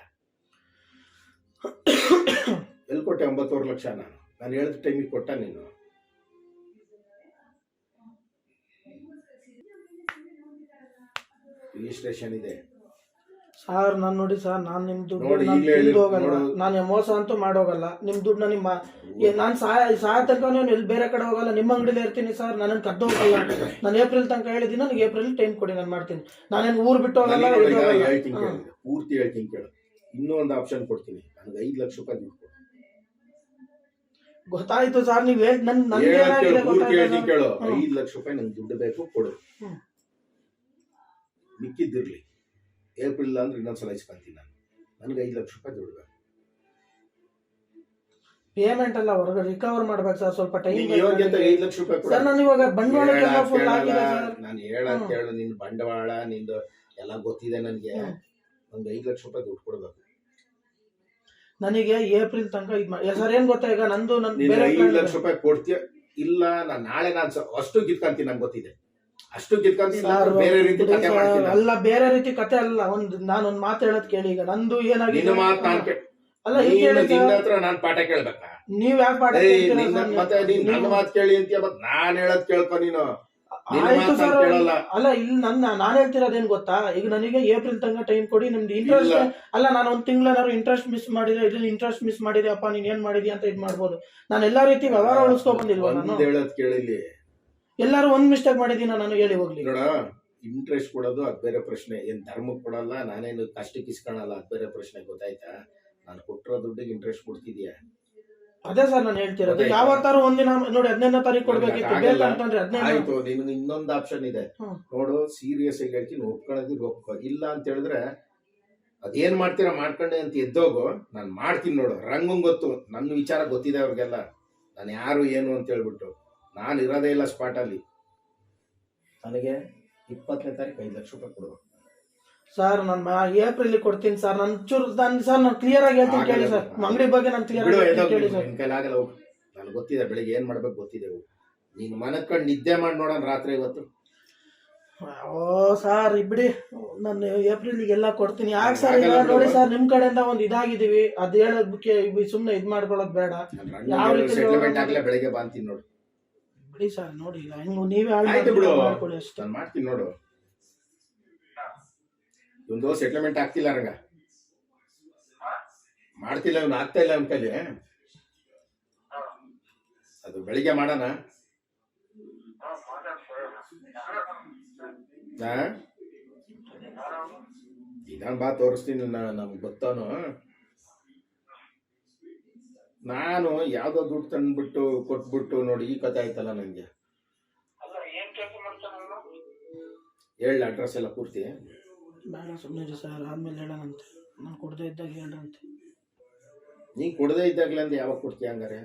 ಎಲ್ಲಿ ಕೊಟ್ಟೆ ಒಂಬತ್ತುವರೆ ಲಕ್ಷ ನಾನು? ನಾನು ಹೇಳಿದ ಟೈಮಿಗೆ ಕೊಟ್ಟ ನೀನು? ರಿಜಿಸ್ಟ್ರೇಷನ್ ಇದೆ. ಸರ್ ನಾನು ನೋಡಿ ಸರ್ ನಾನು ನಿಮ್ ದುಡ್ಡು ನೋಡಿ, ನಾನು ಈಗ್ಲೇ ತಿಂದು ಹೋಗಲ್ಲ ನೋಡು. ನಾನು ಮೋಸ ಅಂತೂ ಮಾಡೋಗಲ್ಲ ನಿಮ್ ದುಡ್ಡು ನಿಮ್ಮ ನಾನು ಸಹಾಯ ಸಹಾಯ ತನಕ ಎಲ್ಲಿ ಬೇರೆ ಕಡೆ ಹೋಗಲ್ಲ ನಿಮ್ಮ ಅಂಗಡಿಲಿ ಇರ್ತೀನಿ ಸರ್ ನನ್ನನ್ನು ಕದ್ದು ಹೋಗಲ್ಲ ನಾನು ಏಪ್ರಿಲ್ ತನಕ ಹೇಳಿದ್ದೀನಿ ನನಗೆ ಏಪ್ರಿಲ್ ಟೈಮ್ ಕೊಡಿ ನಾನು ಮಾಡ್ತೀನಿ ನಾನೇನು ಊರು ಬಿಟ್ಟು ಹೋಗಲ್ಲ ನಾನು ಎಲ್ಲಿ ಈಗ ಹೋಗಲ್ಲ. ಹೇಳ್ತೀನಿ ಹ್ಮ್. ಕೇಳು. ಪೂರ್ತಿ ಹೇಳ್ತೀನಿ ಕೇಳು ಇನ್ನೊಂದು ಆಪ್ಷನ್ ಕೊಡ್ತೀನಿ ನನಗೆ ಐದು ಲಕ್ಷ ರೂಪಾಯಿ ದುಡ್ಡು ಕೊಡು. ಗೊತ್ತಾಯ್ತು ಸರ್ ನೀವು ಹೇಳಿ ನನ್ ನನ್ಗೆ ಹೇಳೋದ್ ಕೇಳು, ಪೂರ್ತಿ ಗೊತ್ತಾಯ್ತಾ ಹೇಳ್ತೀನಿ ಸರ್? ಕೇಳು ಹ್ಮ್. ಐದು ಲಕ್ಷ ರೂಪಾಯಿ ನಂಗೆ ದುಡ್ಡು ಬೇಕು ಕೊಡು ಹ್ಮ್. ಮಿಕ್ಕಿದ್ದಿರ್ಲಿ ಏಪ್ರಿಲ್ ಅಂದ್ರೆ ಇನ್ನೊಂದ್ಸಲ ಇಸ್ಕೊಂತೀನಿ ನಾನು ನನಗೆ ಐದು ಲಕ್ಷ ರೂಪಾಯಿ ದುಡ್ಡು ಪೇಮೆಂಟ್ ಎಲ್ಲ ಹೊರಗೆ ರಿಕವರ್ ಮಾಡ್ಬೇಕು ಸರ್ ಸ್ವಲ್ಪ ಟೈಮ್ ನೀನ್ ಐದು ಲಕ್ಷ ರೂಪಾಯಿ ಕೊಡು. ಸರ್ ನಾನು ಇವಾಗ ಬಂಡವಾಳ ಹೇಳೋದ್ ಫುಲ್ ಕೇಳಲ್ಲ, ಆಗಿದೆ ಸರ್ ನಾನು ಹೇಳಂತ ಹ್ಮ್. ಕೇಳು ನಿನ್ ಬಂಡವಾಳ ನಿಂದು ಎಲ್ಲ ಗೊತ್ತಿದೆ ನನಗೆ ಹ್ಮ್. ಒಂದು ಐದು ಲಕ್ಷ ರೂಪಾಯಿ ದುಡ್ಡು ಕೊಡ್ಬೇಕು ನನಗೆ ಏಪ್ರಿಲ್ ತನಕ ಇದು ಮಾಡಿ ಸರ್ ಏನ್ ಗೊತ್ತಾ ಈಗ ನಂದು ನನ್ ನೀನು ಬೇರೆ ಐದು plan ಇದೆ. ಲಕ್ಷ ರೂಪಾಯಿ ಕೊಡ್ತೀಯ ಇಲ್ಲ ನಾನು ನಾಳೆ ನಾನು ಅಷ್ಟು ಗಿತ್ಕಂತೀನಿ ನಂಗೆ ಗೊತ್ತಿದೆ ಅಷ್ಟು ಅಲ್ಲ ಸರ್, ಬೇರೆ ರೀತಿ ಕತೆ ಸರ್, ಮಾಡ್ತೀನಿ ನಾನು. ಅಲ್ಲ ಬೇರೆ ರೀತಿ ಕತೆ ಅಲ್ಲ ಒಂದು ನಾನೊಂದ್ ಮಾತು ಹೇಳೋದ್ ಕೇಳಿ ಈಗ. ನಂದು ಏನಾಗಿದೆ ನಿನ್ನ ಮಾತು ನಾನು ಕೇ ಅಲ್ಲ ಈಗ ನೀನು ಕೇಳಿ ನಿನ್ನ ಹತ್ರ ನಾನು ಪಾಠ ಕೇಳ್ಬೇಕಾ? ನೀವ್ ಯಾಕೆ ಪಾಠ ಏಯ್ ಕೇಳ್ತೀರಾ ನಿನ್ನ ಸರ್? ಮತ್ತೆ ನೀನ್ ನನ್ನ ಮಾತು ಕೇಳಿ ಅಂತೀಯ ಮತ್ ನಾನ್ ಹೇಳೋದ್ ಕೇಳ್ಕೊ ನೀನು. ನಿನ್ನ ಆಯ್ತು ಮಾತು ಸರ್. ಕೇಳಲ್ಲ. ಅಲ್ಲ ಇಲ್ಲಿ ನನ್ನ ನಾನ್ ಹೇಳ್ತಿರೋದೇನ್ ಗೊತ್ತಾ? ಈಗ ನನಗೆ ಏಪ್ರಿಲ್ ತನಕ ಟೈಮ್ ಕೊಡಿ ನಿಮ್ದು ಇಂಟ್ರೆಸ್ಟ್ ಇಲ್ಲ. ಅಲ್ಲ ನಾನು ಒಂದ್ ತಿಂಗಳೇನಾದ್ರು ಇಂಟ್ರೆಸ್ಟ್ ಮಿಸ್ ಮಾಡಿದ್ರೆ ಇದ್ರಲ್ಲಿ ಇಂಟ್ರೆಸ್ಟ್ ಮಿಸ್ ಮಾಡಿದ್ಯಪ್ಪ ನೀನ್ ಏನ್ ಮಾಡಿದ್ಯಾ ಅಂತ ಇದ್ ಮಾಡ್ಬೋದು. ನಾನು ಎಲ್ಲಾ ರೀತಿ ವ್ಯವಹಾರ ಉಳಿಸ್ಕೊ ಬಂದಿಲ್ವಾ ನಾನು? ಒಂದ್ ಹೇಳೋದ್ ಕೇಳಿಲ್ಲಿ. ಎಲ್ಲಾರು ಒಂದ್ ಮಿಸ್ಟೇಕ್ ಮಾಡಿದೀನ ನಾನು ಹೇಳಿ ಹೋಗ್ಲಿ. ನೋಡ ಇಂಟ್ರೆಸ್ಟ್ ಕೊಡೋದು ಅದ್ ಬೇರೆ ಪ್ರಶ್ನೆ. ಏನ್ ಧರ್ಮಕ್ಕೆ ಕೊಡಲ್ಲ ನಾನೇನು ಕಷ್ಟ ಇಸ್ಕೊಳಲ್ಲ ಅದ್ ಬೇರೆ ಪ್ರಶ್ನೆ ಗೊತ್ತಾಯ್ತಾ? ನಾನು ಕೊಟ್ಟಿರೋ ದುಡ್ಡಿಗೆ ಇಂಟ್ರೆಸ್ಟ್ ಕೊಡ್ತಿದ್ಯಾ? ಅದೇ ಸರ್ ನಾನು ಹೇಳ್ತಿರೋದು? ಯಾವತ್ತಾರು ಒಂದಿನ ನೋಡಿ ಹದಿನೈದನೇ ತಾರೀಕು ಕೊಡ್ಬೇಕಿತ್ತು. ಆಗಲ್ಲ. ಬೇಕಂತಂದ್ರೆ ಹದಿನೈದು ಆಯ್ತು ನಿನ್ಗೆ ಇನ್ನೊಂದು ಆಪ್ಷನ್ ಇದೆ. ಹ್ಮ್. ನೋಡು ಸೀರಿಯಸ್ ಆಗಿ ಹೇಳ್ತೀನಿ ಒಪ್ಕೊಳ್ಳೋದಿದ್ರೆ ಒಪ್ಕೊ. ಇಲ್ಲ ಅಂತ ಹೇಳಿದ್ರೆ ಅದೇನ್ ಮಾಡ್ತೀರಾ ಮಾಡ್ಕೊಂಡೆ ಅಂತ ಎದ್ದೋಗು. ನಾನು ಮಾಡ್ತೀನಿ ನೋಡು. ರಂಗಂಗ್ ಗೊತ್ತು. ನನ್ನ ವಿಚಾರ ಗೊತ್ತಿದೆ ಅವ್ರಿಗೆಲ್ಲ. ನಾನು ಯಾರು ಏನು ಅಂತ ಹೇಳ್ಬಿಟ್ಟು. ನಾನು ಇರೋದೇ ಇಲ್ಲ ಸ್ಪಾಟಲ್ಲಿ ನನಗೆ ಇಪ್ಪತ್ತನೇ ತಾರೀಕು ಐದು ಲಕ್ಷ ರೂಪಾಯಿ ಕೊಡು. ಸರ್ ನಾನು ಏಪ್ರಿಲ್ ಕೊಡ್ತೀನಿ ಸರ್. ನನ್ನ ಚೂರು ನಾನು ಸರ್ ನಾನು ಕ್ಲಿಯರ್ ಆಗಿ ಹೇಳ್ತೀನಿ ಕೇಳಿ ಸರ್. ಅಂಗಡಿ ಬಗ್ಗೆ ನಾನು ಕ್ಲಿಯರ್ ಬಿಡು ಆಗಿ ಎದ್ದೋಗು ಹೇಳ್ತೀನಿ ಕೇಳಿ ಸರ್. ನಿನ್ ಕೈಲಿ ಆಗಲ್ಲ ಹೋಗು. ನನಗೆ ಗೊತ್ತಿದೆ ಬೆಳಿಗ್ಗೆ ಏನು ಮಾಡ್ಬೇಕು ಗೊತ್ತಿದೆ ಹೋಗು. ನೀನು ಮನಕ್ಕಂಡು ನಿದ್ದೆ ಮಾಡಿ ನೋಡೋಣ ರಾತ್ರಿ ಇವತ್ತು ಓ ಸರ್ ಇಬ್ಬಿಡಿ ನಾನು ಏಪ್ರಿಲ್ಗೆ ಎಲ್ಲ ಕೊಡ್ತೀನಿ. ಯಾಕೆ ಸರ್ ಈಗ ನೋಡಿ ಸರ್ ನಿಮ್ಮ ಕಡೆಯಿಂದ ಒಂದು ಇದಾಗಿದೀವಿ. ಅದ್ ಹೇಳೋದಕ್ಕೆ ಸುಮ್ಮನೆ ಇದು ಮಾಡ್ಕೊಳ್ಳೋದು ಬೇಡ. ಯಾವ ರೀತಿ ಸೆಟಲ್ಮೆಂಟ್ ವ್ಯವಹಾರ ಆಗ್ಲೇ ಬೆಳಿಗ್ಗೆ ಬಾಂತೀನಿ ನೋಡು ಬಿಡಿ ಸರ್ ನೋಡಿ ಇಲ್ಲ ಹೆಂಗ್ ನೀವೇ ಆಯ್ತು ಬಿಡು. ಮಾಡ್ಕೊಳ್ಳಿ ಅಷ್ಟೇ. ನಾನು ಮಾಡ್ತೀನಿ ನೋಡು. ಒಂದು ಸೆಟ್ಲ್ಮೆಂಟ್ ಆಗ್ತಿಲ್ಲ ರಂಗ ಮಾಡ್ತಿಲ್ಲ ಅವ್ನು ಆಗ್ತಾ ಇಲ್ಲ ಅವ್ನ ಕೈಲಿ. ಅದು ಬೆಳಿಗ್ಗೆ ಮಾಡೋಣ? ಇದನ್ ಬಾ ತೋರಿಸ್ತೀನಿ ನಮ್ಗೆ ಗೊತ್ತವನು. ನಾನು ಯಾವ್ದೋ ದುಡ್ಡು ತಂದ್ಬಿಟ್ಟು ಕೊಟ್ಬಿಟ್ಟು ನೋಡಿ ಈ ಕತೆ ಆಯ್ತಲ್ಲ ನಂಗೆ. ಹೇಳ ಅಡ್ರೆಸ್ ಎಲ್ಲ ಪೂರ್ತಿ. ಬೇಡ ಸುಮ್ಮನೆ ಸರ್ ಆದ್ಮೇಲೆ ಹೇಳೋಣಂತೆ ನಾನು ಕೊಡದೇ ಇದ್ದಾಗ ಹೇಳಂತೆ ನೀನು ಕೊಡದೇ ಇದ್ದಾಗಲೇ ಅಂದ್ರೆ ಯಾವಾಗ ಕೊಡ್ತೀಯ ಹಂಗಾರೆ?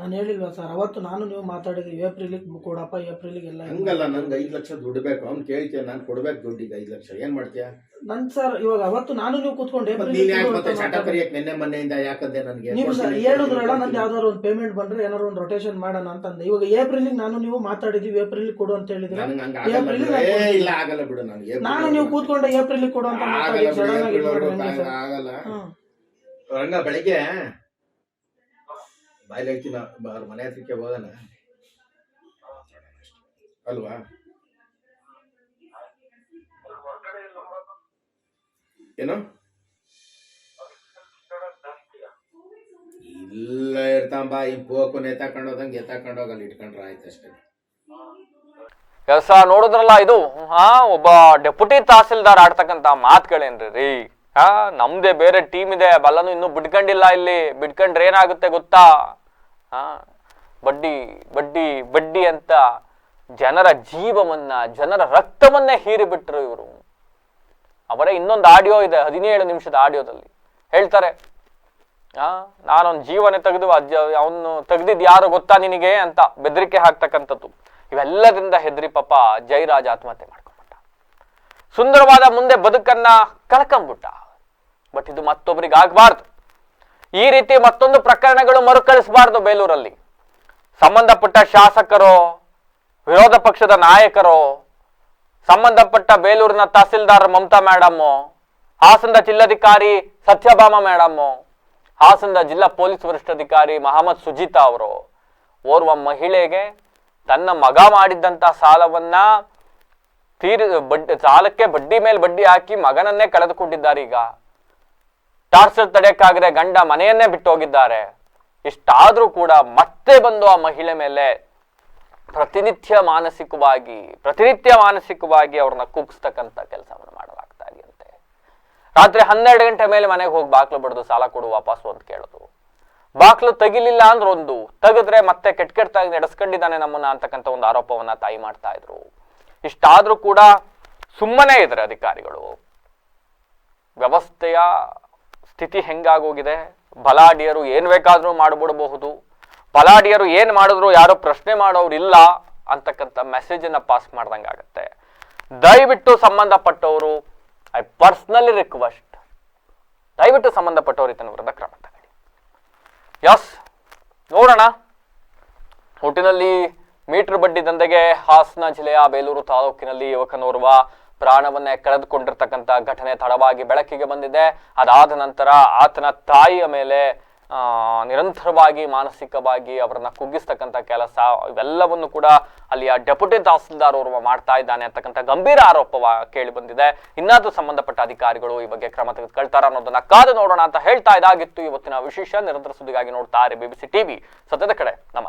ನಾನು ಹೇಳಿಲ್ವಾ ಸರ್? ಅವತ್ತು ನಾನು ನೀವು ಮಾತಾಡಿದ್ವಿ ಏಪ್ರಿಲಿಗೆ ಕೊಡಪ್ಪ ಏಪ್ರಿಲಿಗೆ ಎಲ್ಲ ಹಂಗಲ್ಲ ನಂಗೆ ಐದು ಲಕ್ಷ ದುಡ್ಡು ಬೇಕು. ಅವ್ನು ಕೇಳ್ತೀಯ ನಾನು ಕೊಡ್ಬೇಕು ದುಡ್ಡಿಗೆ ಐದು ಲಕ್ಷ. ಏನ್ ಮಾಡ್ತೀಯ? ನನ್ ಸರ್ ಇವಾಗ ಅವತ್ತು ನಾನು ನೀವು ಕೂತ್ಕೊಂಡು ಮತ್ತೆ ಏಪ್ರಿಲ್ ನೀನ್ ಯಾಕೆ ಮತ್ತೆ ಚಟ ಕರಿಯಕ್ ನಿನ್ನೆ ಮೊನ್ನೆಯಿಂದ ಯಾಕಂದೆ ನನಗೆ? ನೀವು ಸರ್ ಹೇಳಿದ್ರಲ್ಲ ನಂದು ಯಾವ್ದಾದ್ರು ಒಂದು ಪೇಮೆಂಟ್ ಬಂದ್ರೆ ಏನಾದ್ರು ಒಂದು ರೊಟೇಷನ್ ಮಾಡೋಣ ಅಂತಂದೆ. ಇವಾಗ ಏಪ್ರಿಲಿಗೆ ನಾನು ನೀವು ಮಾತಾಡಿದ್ವಿ ಏಪ್ರಿಲ್ ಕೊಡು ಅಂತ ಹೇಳಿದ್ರೆ ನನಗೆ ಹಂಗ ಆಗಲ್ಲ ಬಿಡು. ಏ ಇಲ್ಲ ಆಗಲ್ಲ ಬಿಡು ನನಗೆ ನಾನು ನೀವು ಕೂತ್ಕೊಂಡು ಏಪ್ರಿಲ್ ಕೊಡು ಅಂತ ಮಾತಾಡಿ ಆಗಲ್ಲ ಸಡನ್ ಆಗಿ ಏಪ್ರಿಲ್ ಇದು ಮಾಡಿದ್ರೆ ಹೆಂಗೆ ಸರ್? ಆಗಲ್ಲ. ಹ್ಮ್. ರಂಗ ಬೆಳಿಗ್ಗೆ ಬಾಯ್ಲಿ ಹೇಳ್ತೀನ ಅವ್ರ ಮನೆ ಹತ್ರಕ್ಕೆ ಹೋಗೋಣ. ಅಲ್ವಾ? ಏನು? ಇಲ್ಲ ಇರ್ತಾಂಬ, ಈ ಪೋಕು ಎತ್ತಾಕೊಂಡೋದಂಗೆ ಎತ್ತಾಕೊಂಡೋಗಲ್ಲಿ ಇಟ್ಕೊಂಡ್ರೆ ಆಯ್ತು ಅಷ್ಟೇ. ಕೆಲಸ ನೋಡಿದ್ರಲ್ಲ ಇದು? ಹಾ, ಒಬ್ಬ ಡೆಪ್ಯೂಟಿ ತಹಸೀಲ್ದಾರ್ ಆಡ್ತಕ್ಕಂತ ಮಾತುಗಳೇನ್ರಿ ರೀ. ಹಾ, ನಮ್ದೇ ಬೇರೆ ಟೀಮ್ ಇದೆ ಬಲ್ಲನು ಇನ್ನೂ ಬಿಡ್ಕೊಂಡಿಲ್ಲ ಇಲ್ಲಿ. ಬಿಡ್ಕೊಂಡ್ರೆ ಏನಾಗುತ್ತೆ ಗೊತ್ತಾ? ಬಡ್ಡಿ ಬಡ್ಡಿ ಬಡ್ಡಿ ಅಂತ ಜನರ ಜೀವವನ್ನ, ಜನರ ರಕ್ತವನ್ನೇ ಹೀರಿಬಿಟ್ರು ಇವರು. ಅವರೇ ಇನ್ನೊಂದು ಆಡಿಯೋ ಇದೆ, ಹದಿನೇಳು ನಿಮಿಷದ ಆಡಿಯೋದಲ್ಲಿ. ಹೇಳ್ತಾರೆ, ಆ, ನಾನೊಂದು ಜೀವನ ತೆಗೆದು ಅವನು ತೆಗ್ದಿದ್ ಯಾರು ಗೊತ್ತಾ ನಿನಗೆ ಅಂತ ಬೆದರಿಕೆ ಹಾಕ್ತಕ್ಕಂಥದ್ದು. ಇವೆಲ್ಲದರಿಂದ ಹೆದರಿ ಪಾಪ ಜೈರಾಜ್ ಆತ್ಮಹತ್ಯೆ ಮಾಡ್ಕೊಂಡ್ಬಿಟ್ಟ. ಸುಂದರವಾದ ಮುಂದೆ ಬದುಕನ್ನ ಕಳ್ಕೊಂಬಿಟ್ಟ ಬಟ್ ಇದು ಮತ್ತೊಬ್ಬರಿಗೆ ಆಗ್ಬಾರ್ದು. ಈ ರೀತಿ ಮತ್ತೊಂದು ಪ್ರಕರಣಗಳು ಮರುಕಳಿಸಬಾರ್ದು ಬೇಲೂರಲ್ಲಿ. ಸಂಬಂಧಪಟ್ಟ ಶಾಸಕರು, ವಿರೋಧ ಪಕ್ಷದ ನಾಯಕರು, ಸಂಬಂಧಪಟ್ಟ ಬೇಲೂರಿನ ತಹಸೀಲ್ದಾರ್ ಮಮತಾ ಮೇಡಮ್ಮು ಹಾಸನದ ಜಿಲ್ಲಾಧಿಕಾರಿ ಸತ್ಯಭಾಮ ಮೇಡಮ್ಮು ಹಾಸನದ ಜಿಲ್ಲಾ ಪೊಲೀಸ್ ವರಿಷ್ಠಾಧಿಕಾರಿ ಮಹಮ್ಮದ್ ಸುಜಿತಾ ಅವರು, ಓರ್ವ ಮಹಿಳೆಗೆ ತನ್ನ ಮಗ ಮಾಡಿದ್ದಂಥ ಸಾಲವನ್ನ ತೀರ್ ಬಡ್ಡಿ ಸಾಲಕ್ಕೆ ಬಡ್ಡಿ ಮೇಲೆ ಬಡ್ಡಿ ಹಾಕಿ ಮಗನನ್ನೇ ಕಳೆದುಕೊಂಡಿದ್ದಾರೆ ಈಗ. ಟಾರ್ಚರ್ ತಡೆಯಕ್ಕಾಗದೆ ಗಂಡ ಮನೆಯನ್ನೇ ಬಿಟ್ಟು ಹೋಗಿದ್ದಾರೆ. ಇಷ್ಟಾದ್ರೂ ಕೂಡ ಮತ್ತೆ ಬಂದು ಆ ಮಹಿಳೆ ಮೇಲೆ ಪ್ರತಿನಿತ್ಯ ಮಾನಸಿಕವಾಗಿ ಪ್ರತಿನಿತ್ಯ ಮಾನಸಿಕವಾಗಿ ಅವ್ರನ್ನ ಕುಗ್ಸ್ತಕ್ಕಂಥ ಕೆಲಸವನ್ನು ಮಾಡಲಾಗ್ತಾ ಇದೆಯಂತೆ. ರಾತ್ರಿ ಹನ್ನೆರಡು ಗಂಟೆ ಮೇಲೆ ಮನೆಗೆ ಹೋಗಿ ಬಾಕ್ಲು ಬಡ್ದು ಸಾಲ ಕೊಡು ವಾಪಸ್ಸು ಅಂತ ಕೇಳೋದು ಬಾಕ್ಲು ತೆಗಿಲಿಲ್ಲ ಅಂದ್ರೆ ಒಂದು ತೆಗೆದ್ರೆ ಮತ್ತೆ ಕೆಟ್ಟ ಕೆಟ್ಟದಾಗಿ ನಡೆಸ್ಕೊಂಡಿದ್ದಾನೆ ನಮ್ಮನ್ನ ಅಂತಕ್ಕಂಥ ಒಂದು ಆರೋಪವನ್ನ ತಾಯಿ ಮಾಡ್ತಾ ಇದ್ರು. ಇಷ್ಟಾದ್ರೂ ಕೂಡ ಸುಮ್ಮನೆ ಇದ್ರೆ ಅಧಿಕಾರಿಗಳು. ವ್ಯವಸ್ಥೆಯ ಸ್ಥಿತಿ ಹೆಂಗಾಗೋಗಿದೆ? ಬಲಾಢ್ಯರು ಏನು ಬೇಕಾದರೂ ಮಾಡ್ಬಿಡಬಹುದು. ಬಲಾಢ್ಯರು ಏನು ಮಾಡಿದ್ರು ಯಾರು ಪ್ರಶ್ನೆ ಮಾಡೋರಿಲ್ಲ ಅಂತಕ್ಕಂಥ ಮೆಸೇಜನ್ನು ಪಾಸ್ ಮಾಡ್ದಂಗೆ ಆಗುತ್ತೆ. ದಯವಿಟ್ಟು ಸಂಬಂಧಪಟ್ಟವರು ಐ ಪರ್ಸ್ನಲಿ ರಿಕ್ವೆಸ್ಟ್ ದಯವಿಟ್ಟು ಸಂಬಂಧಪಟ್ಟವರು ಇತನ ವಿರುದ್ಧ ಕ್ರಮ ತಗೊಳ್ಳಿ. ಯಸ್ ನೋಡೋಣ. ಒಟ್ಟಿನಲ್ಲಿ ಮೀಟರ್ ಬಡ್ಡಿ ದಂಧೆಗೆ ಹಾಸನ ಜಿಲ್ಲೆಯ ಬೇಲೂರು ತಾಲೂಕಿನಲ್ಲಿ ಯುವಕನೋರ್ವ ಪ್ರಾಣವನ್ನೇ ಕಳೆದುಕೊಂಡಿರ್ತಕ್ಕಂಥ ಘಟನೆ ತಡವಾಗಿ ಬೆಳಕಿಗೆ ಬಂದಿದೆ. ಅದಾದ ನಂತರ ಆತನ ತಾಯಿಯ ಮೇಲೆ ನಿರಂತರವಾಗಿ, ಮಾನಸಿಕವಾಗಿ ಅವರನ್ನ ಕುಗ್ಗಿಸ್ತಕ್ಕಂಥ ಕೆಲಸ ಇವೆಲ್ಲವನ್ನು ಕೂಡ ಅಲ್ಲಿಯ ಡೆಪ್ಯೂಟಿ ತಹಸೀಲ್ದಾರ್ ಅವರು ಮಾಡ್ತಾ ಇದ್ದಾನೆ ಅಂತಕ್ಕಂಥ ಗಂಭೀರ ಆರೋಪವ ಕೇಳಿ ಬಂದಿದೆ. ಇನ್ನಾದ್ರೂ ಸಂಬಂಧಪಟ್ಟ ಅಧಿಕಾರಿಗಳು ಈ ಬಗ್ಗೆ ಕ್ರಮ ತೆಗೆದುಕೊಳ್ತಾರ ಅನ್ನೋದನ್ನ ಕಾದು ನೋಡೋಣ ಅಂತ ಹೇಳ್ತಾ ಇದಾಗಿತ್ತು ಇವತ್ತಿನ ವಿಶೇಷ ನಿರಂತರ ಸುದ್ದಿಗಾಗಿ ನೋಡ್ತಾ ಇರಿ ಬಿಬಿಸಿ ಟಿವಿ ಸದ್ಯದ ಕಡೆ, ನಮ್ಮ